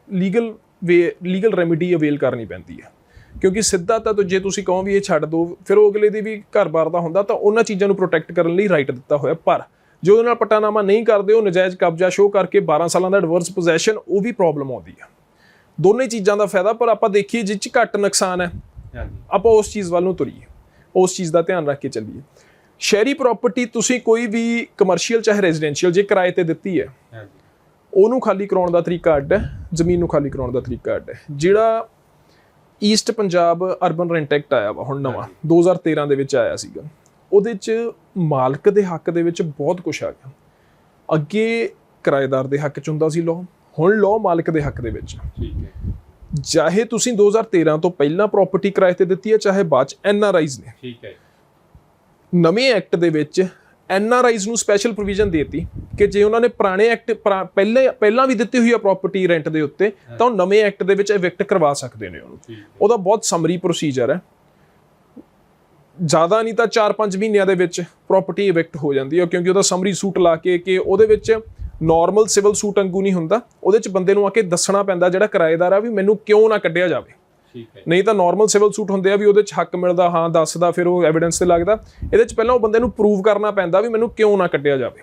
legal way legal remedy avail ਕਰਨੀ ਪੈਂਦੀ ਹੈ। ਕਿਉਂਕਿ ਸਿੱਧਾ ਤਾਂ ਜੇ ਤੁਸੀਂ ਕਹੋ ਵੀ ਇਹ ਛੱਡ ਦਿਓ ਫਿਰ ਉਹ ਅਗਲੇ ਦੀ ਵੀ ਘਰ-ਬਾਰ ਦਾ ਹੁੰਦਾ ਤਾਂ ਉਹਨਾਂ ਚੀਜ਼ਾਂ ਨੂੰ ਪ੍ਰੋਟੈਕਟ ਕਰਨ ਲਈ ਰਾਈਟ ਦਿੱਤਾ ਹੋਇਆ। ਪਰ ਜੇ ਉਹਦੇ ਨਾਲ ਪਟਾਨਾਮਾ ਨਹੀਂ ਕਰਦੇ ਉਹ ਨਜਾਇਜ਼ ਕਬਜ਼ਾ ਸ਼ੋਅ ਕਰਕੇ 12 ਸਾਲਾਂ ਦਾ ਐਡਵਰਸ ਪੋਜੈਸ਼ਨ ਉਹ ਵੀ ਪ੍ਰੋਬਲਮ ਆਉਂਦੀ ਹੈ ਦੋਨੇ ਚੀਜ਼ਾਂ ਦਾ ਫਾਇਦਾ ਪਰ ਆਪਾਂ ਦੇਖੀਏ ਜਿਹ 'ਚ ਘੱਟ ਨੁਕਸਾਨ ਹੈ ਆਪਾਂ ਉਸ ਚੀਜ਼ ਵੱਲ ਨੂੰ ਤੁਰੀਏ ਉਸ ਚੀਜ਼ ਦਾ ਧਿਆਨ ਰੱਖ ਕੇ ਚੱਲੀਏ। ਸ਼ਹਿਰੀ ਪ੍ਰਾਪਰਟੀ ਤੁਸੀਂ ਕੋਈ ਵੀ ਕਮਰਸ਼ੀਅਲ ਚਾਹੇ ਰੈਜ਼ੀਡੈਂਸ਼ੀਅਲ ਜੇ ਕਿਰਾਏ ਤੇ ਦਿੱਤੀ ਹੈ ਉਹਨੂੰ ਖਾਲੀ ਕਰਾਉਣ ਦਾ ਤਰੀਕਾ ਅੱਡ ਹੈ ਜ਼ਮੀਨ ਨੂੰ ਖਾਲੀ ਕਰਾਉਣ ਦਾ ਤਰੀਕਾ ਅੱਡ ਹੈ। ਜਿਹੜਾ east Punjab urban rent act ਆਇਆ ਵਾ ਹੁਣ ਨਵਾਂ 2013 ਦੇ ਵਿੱਚ ਆਇਆ ਸੀਗਾ। ਉਹਦੇ ਚ ਮਾਲਕ ਦੇ ਹੱਕ ਦੇ ਵਿੱਚ ਬਹੁਤ ਕੁਝ ਆ ਗਿਆ। ਅੱਗੇ ਕਿਰਾਏਦਾਰ ਦੇ ਹੱਕ ਚ ਹੁੰਦਾ ਸੀ ਲਾਅ ਹੁਣ ਲਾਅ ਮਾਲਕ ਦੇ ਹੱਕ ਦੇ ਵਿੱਚ।
ਠੀਕ ਹੈ।
ਚਾਹੇ ਤੁਸੀਂ 2013 ਤੋਂ ਪਹਿਲਾਂ ਪ੍ਰਾਪਰਟੀ ਕਿਰਾਏ ਤੇ ਦਿੱਤੀ ਹੈ ਚਾਹੇ ਬਾਅਦ ਚ ਐਨਆਰਆਈਜ਼ ਨੇ।
ਠੀਕ ਹੈ।
ਨਵੇਂ ਐਕਟ ਦੇ ਵਿੱਚ ਐਨਆਰਆਈਜ਼ ਨੂੰ ਸਪੈਸ਼ਲ ਪ੍ਰੋਵੀਜ਼ਨ ਦੇਤੀ ਕਿ ਜੇ ਉਹਨਾਂ ਨੇ ਪੁਰਾਣੇ ਐਕਟ ਪਹਿਲੇ ਪਹਿਲਾਂ ਵੀ ਦਿੱਤੀ ਹੋਈ ਆ ਪ੍ਰਾਪਰਟੀ ਰੈਂਟ ਦੇ ਉੱਤੇ ਤਾਂ ਉਹ ਨਵੇਂ ਐਕਟ ਦੇ ਵਿੱਚ ਇਵਿਕਟ ਕਰਵਾ ਸਕਦੇ ਨੇ ਉਹਨੂੰ। ਉਹਦਾ ਬਹੁਤ ਸਮਰੀ ਪ੍ਰੋਸੀਜਰ ਹੈ। ਜ਼ਿਆਦਾ ਨਹੀਂ ਤਾਂ 4-5 ਮਹੀਨਿਆਂ ਦੇ ਵਿੱਚ ਪ੍ਰਾਪਰਟੀ ਇਵਿਕਟ ਹੋ ਜਾਂਦੀ ਹੈ ਕਿਉਂਕਿ ਉਹਦਾ ਸਮਰੀ ਸੂਟ ਲਾ ਕੇ ਕਿ ਉਹਦੇ ਵਿੱਚ ਨਾਰਮਲ ਸਿਵਲ ਸੂਟ ਵਾਂਗੂ ਨਹੀਂ ਹੁੰਦਾ ਉਹਦੇ ਵਿੱਚ ਬੰਦੇ ਨੂੰ ਆ ਕੇ ਦੱਸਣਾ ਪੈਂਦਾ ਜਿਹੜਾ ਕਿਰਾਏਦਾਰ ਆ ਵੀ ਮੈਨੂੰ ਕਿਉਂ ਨਾ ਕੱਢਿਆ ਜਾਵੇ।
ਠੀਕ ਹੈ
ਨਹੀਂ ਤਾਂ ਨਾਰਮਲ ਸਿਵਲ ਸੂਟ ਹੁੰਦੇ ਆ ਵੀ ਉਹਦੇ ਚ ਹੱਕ ਮਿਲਦਾ ਹਾਂ ਦੱਸਦਾ ਫਿਰ ਉਹ ਐਵੀਡੈਂਸ ਤੇ ਲੱਗਦਾ। ਇਹਦੇ ਚ ਪਹਿਲਾਂ ਉਹ ਬੰਦੇ ਨੂੰ ਪ੍ਰੂਵ ਕਰਨਾ ਪੈਂਦਾ ਵੀ ਮੈਨੂੰ ਕਿਉਂ ਨਾ ਕੱਢਿਆ ਜਾਵੇ।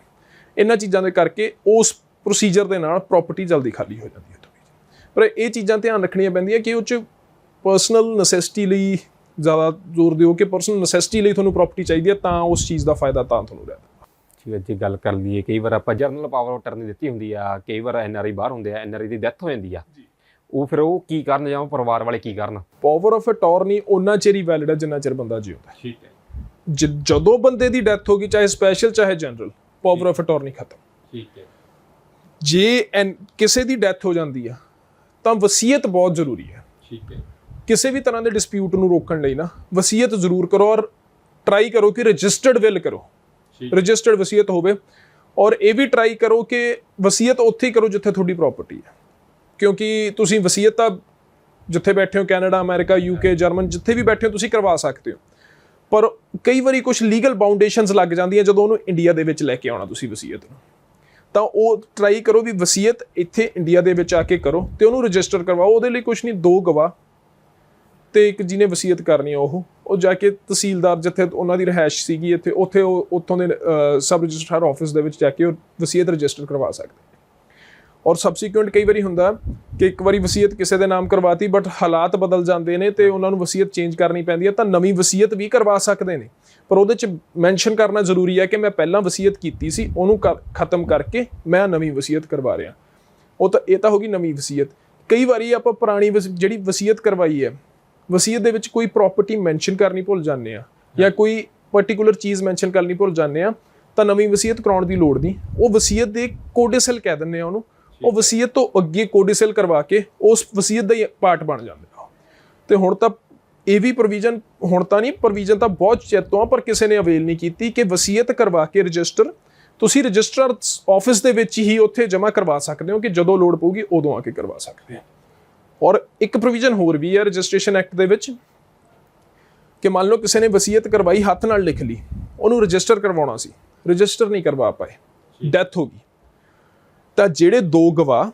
ਇਹਨਾਂ ਚੀਜ਼ਾਂ ਦੇ ਕਰਕੇ ਉਸ ਪ੍ਰੋਸੀਜਰ ਦੇ ਨਾਲ ਪ੍ਰਾਪਰਟੀ ਜਲਦੀ ਖਾਲੀ ਹੋ ਜਾਂਦੀ ਹੈ। ਪਰ ਇਹ ਚੀਜ਼ਾਂ ਧਿਆਨ ਰੱਖਣੀਆਂ ਪੈਂਦੀਆਂ ਕਿ ਉਹ ਚ ਪਰਸਨਲ ਨੈਸੈਸਿਟੀ ਲਈ ਜ਼ਿਆਦਾ ਜ਼ੋਰ ਦਿਓ ਕਿ ਪਰਸਨਲ ਨੈਸੈਸਿਟੀ ਲਈ ਤੁਹਾਨੂੰ ਪ੍ਰਾਪਰਟੀ ਚਾਹੀਦੀ ਹੈ ਤਾਂ ਉਸ ਚੀਜ਼ ਦਾ ਫਾਇਦਾ ਤਾਂ ਤੁਹਾਨੂੰ ਰਹਿੰਦਾ।
ਠੀਕ ਹੈ ਜੇ ਗੱਲ ਕਰ ਲਈਏ ਕਈ ਵਾਰ ਆਪਾਂ ਜਰਨਲ ਪਾਵਰ ਆਫ ਅਟਰਨੀ ਦਿੱਤੀ ਹੁੰਦੀ ਆ ਕਈ ਵਾਰ ਐਨਆਰਆਈ ਬਾਹਰ ਹੁੰਦੇ ਆ ਐਨਆਰਆਈ ਦੀ ਡੈਥ ਹੋ ਜਾਂਦੀ ਆ। ਉਹ ਫਿਰ ਉਹ ਕੀ ਕਰਨ ਜਾਂ ਉਹ ਪਰਿਵਾਰ ਵਾਲੇ ਕੀ ਕਰਨ
ਪਾਵਰ ਆਫ ਅਟਾਰਨੀ ਉਹਨਾਂ ਚਿਰ ਹੀ ਵੈਲਿਡ ਹੈ ਜਿੰਨਾ ਚਿਰ ਬੰਦਾ ਜਿਉਂਦਾ
ਠੀਕ ਹੈ।
ਜਦੋਂ ਬੰਦੇ ਦੀ ਡੈਥ ਹੋ ਗਈ ਚਾਹੇ ਸਪੈਸ਼ਲ ਚਾਹੇ ਜਨਰਲ ਪਾਵਰ ਆਫ ਅਟਾਰਨੀ ਖਤਮ।
ਠੀਕ ਹੈ।
ਜੇ ਐਨ- ਕਿਸੇ ਦੀ ਡੈਥ ਹੋ ਜਾਂਦੀ ਆ ਤਾਂ ਵਸੀਅਤ ਬਹੁਤ ਜ਼ਰੂਰੀ ਹੈ।
ਠੀਕ ਹੈ।
ਕਿਸੇ ਵੀ ਤਰ੍ਹਾਂ ਦੇ ਡਿਸਪਿਊਟ ਨੂੰ ਰੋਕਣ ਲਈ ਨਾ ਵਸੀਅਤ ਜ਼ਰੂਰ ਕਰੋ ਔਰ ਟਰਾਈ ਕਰੋ ਕਿ ਰਜਿਸਟਰਡ ਵਿਲ ਕਰੋ। ਰਜਿਸਟਰਡ ਵਸੀਅਤ ਹੋਵੇ ਔਰ ਇਹ ਵੀ ਟਰਾਈ ਕਰੋ ਕਿ ਵਸੀਅਤ ਉੱਥੇ ਹੀ ਕਰੋ ਜਿੱਥੇ ਤੁਹਾਡੀ ਪ੍ਰਾਪਰਟੀ ਹੈ। ਕਿਉਂਕਿ ਤੁਸੀਂ ਵਸੀਅਤ ਤਾਂ ਜਿੱਥੇ ਬੈਠੇ ਹੋ ਕੈਨੇਡਾ ਅਮਰੀਕਾ ਯੂਕੇ ਜਰਮਨ ਜਿੱਥੇ ਵੀ ਬੈਠੇ ਹੋ ਤੁਸੀਂ ਕਰਵਾ ਸਕਦੇ ਹੋ। ਪਰ ਕਈ ਵਾਰੀ ਕੁਝ ਲੀਗਲ ਬਾਉਂਡੇਸ਼ਨਸ ਲੱਗ ਜਾਂਦੀਆਂ ਜਦੋਂ ਉਹਨੂੰ ਇੰਡੀਆ ਦੇ ਵਿੱਚ ਲੈ ਕੇ ਆਉਣਾ ਤੁਸੀਂ ਵਸੀਅਤ ਨੂੰ। ਤਾਂ ਉਹ ਟਰਾਈ ਕਰੋ ਵੀ ਵਸੀਅਤ ਇੱਥੇ ਇੰਡੀਆ ਦੇ ਵਿੱਚ ਆ ਕੇ ਕਰੋ ਤੇ ਉਹਨੂੰ ਰਜਿਸਟਰ ਕਰਵਾਓ ਉਹਦੇ ਲਈ ਕੁਝ ਨਹੀਂ ਦੋ ਗਵਾਹ ਤੇ ਇੱਕ ਜਿਹਨੇ ਵਸੀਅਤ ਕਰਨੀ ਆ ਉਹ ਉਹ ਜਾ ਕੇ ਤਹਿਸੀਲਦਾਰ ਜਿੱਥੇ ਉਹਨਾਂ ਦੀ ਰਹਿائش ਸੀਗੀ, ਇੱਥੇ ਉੱਥੇ ਉਹ ਉੱਥੋਂ ਦੇ ਸਬ ਰਜਿਸਟਰਾਰ ਆਫਿਸ ਦੇ ਵਿੱਚ ਜਾ ਕੇ ਉਹ ਵਸੀਅਤ ਰਜਿਸਟਰ ਕਰਵਾ ਸਕਦੇ ਔਰ ਸਬਸੀਕੁਐਂਟ ਕਈ ਵਾਰੀ ਹੁੰਦਾ ਕਿ ਇੱਕ ਵਾਰੀ ਵਸੀਅਤ ਕਿਸੇ ਦੇ ਨਾਮ ਕਰਵਾਤੀ ਬਟ ਹਾਲਾਤ ਬਦਲ ਜਾਂਦੇ ਨੇ ਤੇ ਉਹਨਾਂ ਨੂੰ ਵਸੀਅਤ ਚੇਂਜ ਕਰਨੀ ਪੈਂਦੀ ਹੈ ਤਾਂ ਨਵੀਂ ਵਸੀਅਤ ਵੀ ਕਰਵਾ ਸਕਦੇ ਨੇ। ਪਰ ਉਹਦੇ ਚ ਮੈਂਸ਼ਨ ਕਰਨਾ ਜ਼ਰੂਰੀ ਹੈ ਕਿ ਮੈਂ ਪਹਿਲਾਂ ਵਸੀਅਤ ਕੀਤੀ ਸੀ, ਉਹਨੂੰ ਖਤਮ ਕਰਕੇ ਮੈਂ ਨਵੀਂ ਵਸੀਅਤ ਕਰਵਾ ਰਿਹਾ। ਉਹ ਤਾਂ, ਇਹ ਤਾਂ ਹੋ ਗਈ ਨਵੀਂ ਵਸੀਅਤ। ਕਈ ਵਾਰੀ ਆਪਾਂ ਪੁਰਾਣੀ ਜਿਹੜੀ ਵਸੀਅਤ ਕਰਵਾਈ ਹੈ ਵਸੀਅਤ ਦੇ ਵਿੱਚ ਕੋਈ ਪ੍ਰਾਪਰਟੀ ਮੈਂਸ਼ਨ ਕਰਨੀ ਭੁੱਲ ਜਾਂਦੇ ਆ ਜਾਂ ਕੋਈ ਪਾਰਟਿਕੂਲਰ ਚੀਜ਼ ਮੈਂਸ਼ਨ ਕਰਨੀ ਭੁੱਲ ਜਾਂਦੇ ਆ ਤਾਂ ਨਵੀਂ ਵਸੀਅਤ ਕਰਾਉਣ ਦੀ ਲੋੜ ਨਹੀਂ। ਉਹ ਵਸੀਅਤ ਦੇ ਕੋਡਿਸਲ ਕਹਿ ਦਿੰਦੇ ਆ ਉਹਨੂੰ। ਉਹ ਵਸੀਅਤ ਤੋਂ ਅੱਗੇ ਕੋਡਿਸਲ ਕਰਵਾ ਕੇ ਉਸ ਵਸੀਅਤ ਦਾ ਹੀ ਪਾਰਟ ਬਣ ਜਾਂਦੇ ਆ। ਤੇ ਹੁਣ ਤਾਂ ਇਹ ਵੀ ਪ੍ਰੋਵੀਜ਼ਨ ਹੁਣ ਤਾਂ ਨਹੀਂ ਪ੍ਰੋਵੀਜ਼ਨ ਤਾਂ ਬਹੁਤ ਚਿਰ ਤੋਂ ਆ ਪਰ ਕਿਸੇ ਨੇ ਅਵੇਲ ਨਹੀਂ ਕੀਤੀ ਕਿ ਵਸੀਅਤ ਕਰਵਾ ਕੇ ਰਜਿਸਟਰ ਤੁਸੀਂ ਰਜਿਸਟਰ ਆਫਿਸ ਦੇ ਵਿੱਚ ਹੀ ਉੱਥੇ ਜਮ੍ਹਾਂ ਕਰਵਾ ਸਕਦੇ ਹੋ ਕਿ ਜਦੋਂ ਲੋੜ ਪਊਗੀ ਉਦੋਂ ਆ ਕੇ ਕਰਵਾ ਸਕਦੇ ਹੋ। ਔਰ ਇੱਕ ਪ੍ਰੋਵੀਜ਼ਨ ਹੋਰ ਵੀ ਹੈ ਰਜਿਸਟ੍ਰੇਸ਼ਨ ਐਕਟ ਦੇ ਵਿੱਚ ਕਿ ਮੰਨ ਲਓ ਕਿਸੇ ਨੇ ਵਸੀਅਤ ਕਰਵਾਈ ਹੱਥ ਨਾਲ ਲਿਖ ਲਈ ਉਹਨੂੰ ਰਜਿਸਟਰ ਕਰਵਾਉਣਾ ਸੀ। ਰਜਿਸਟਰ ਨਹੀਂ ਕਰਵਾ ਪਾਏ। ਡੈਥ ਹੋ ਗਈ। ਤਾਂ ਜਿਹੜੇ ਦੋ ਗਵਾਹ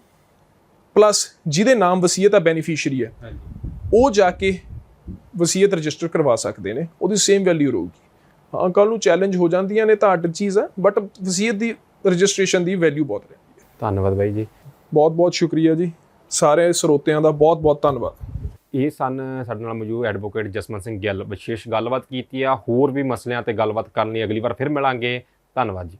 ਪਲੱਸ ਜਿਹਦੇ ਨਾਮ ਵਸੀਅਤ ਆ ਬੈਨੀਫੀਸ਼ੀਅਰੀ ਹੈ ਉਹ ਜਾ ਕੇ ਵਸੀਅਤ ਰਜਿਸਟਰ ਕਰਵਾ ਸਕਦੇ ਨੇ ਉਹਦੀ ਸੇਮ ਵੈਲਿਊ ਰਹੂਗੀ। ਹਾਂ ਕੱਲ ਨੂੰ ਚੈਲੰਜ ਹੋ ਜਾਂਦੀਆਂ ਨੇ ਤਾਂ ਅੱਡ ਚੀਜ਼ ਹੈ ਬਟ ਵਸੀਅਤ ਦੀ ਰਜਿਸਟ੍ਰੇਸ਼ਨ ਦੀ ਵੈਲਿਊ ਬਹੁਤ ਰਹਿੰਦੀ ਹੈ।
ਧੰਨਵਾਦ ਬਾਈ ਜੀ।
ਬਹੁਤ ਬਹੁਤ ਸ਼ੁਕਰੀਆ ਜੀ। ਸਾਰੇ ਸਰੋਤਿਆਂ ਦਾ ਬਹੁਤ ਬਹੁਤ ਧੰਨਵਾਦ।
ਇਹ ਸਨ ਸਾਡੇ ਨਾਲ ਮੌਜੂਦ ਐਡਵੋਕੇਟ ਜਸਮਨ ਸਿੰਘ ਗਿੱਲ। ਵਿਸ਼ੇਸ਼ ਗੱਲਬਾਤ ਕੀਤੀ ਆ, ਹੋਰ ਵੀ ਮਸਲਿਆਂ ਤੇ ਗੱਲਬਾਤ ਕਰਨ ਲਈ ਅਗਲੀ ਵਾਰ ਫਿਰ ਮਿਲਾਂਗੇ। ਧੰਨਵਾਦ ਜੀ।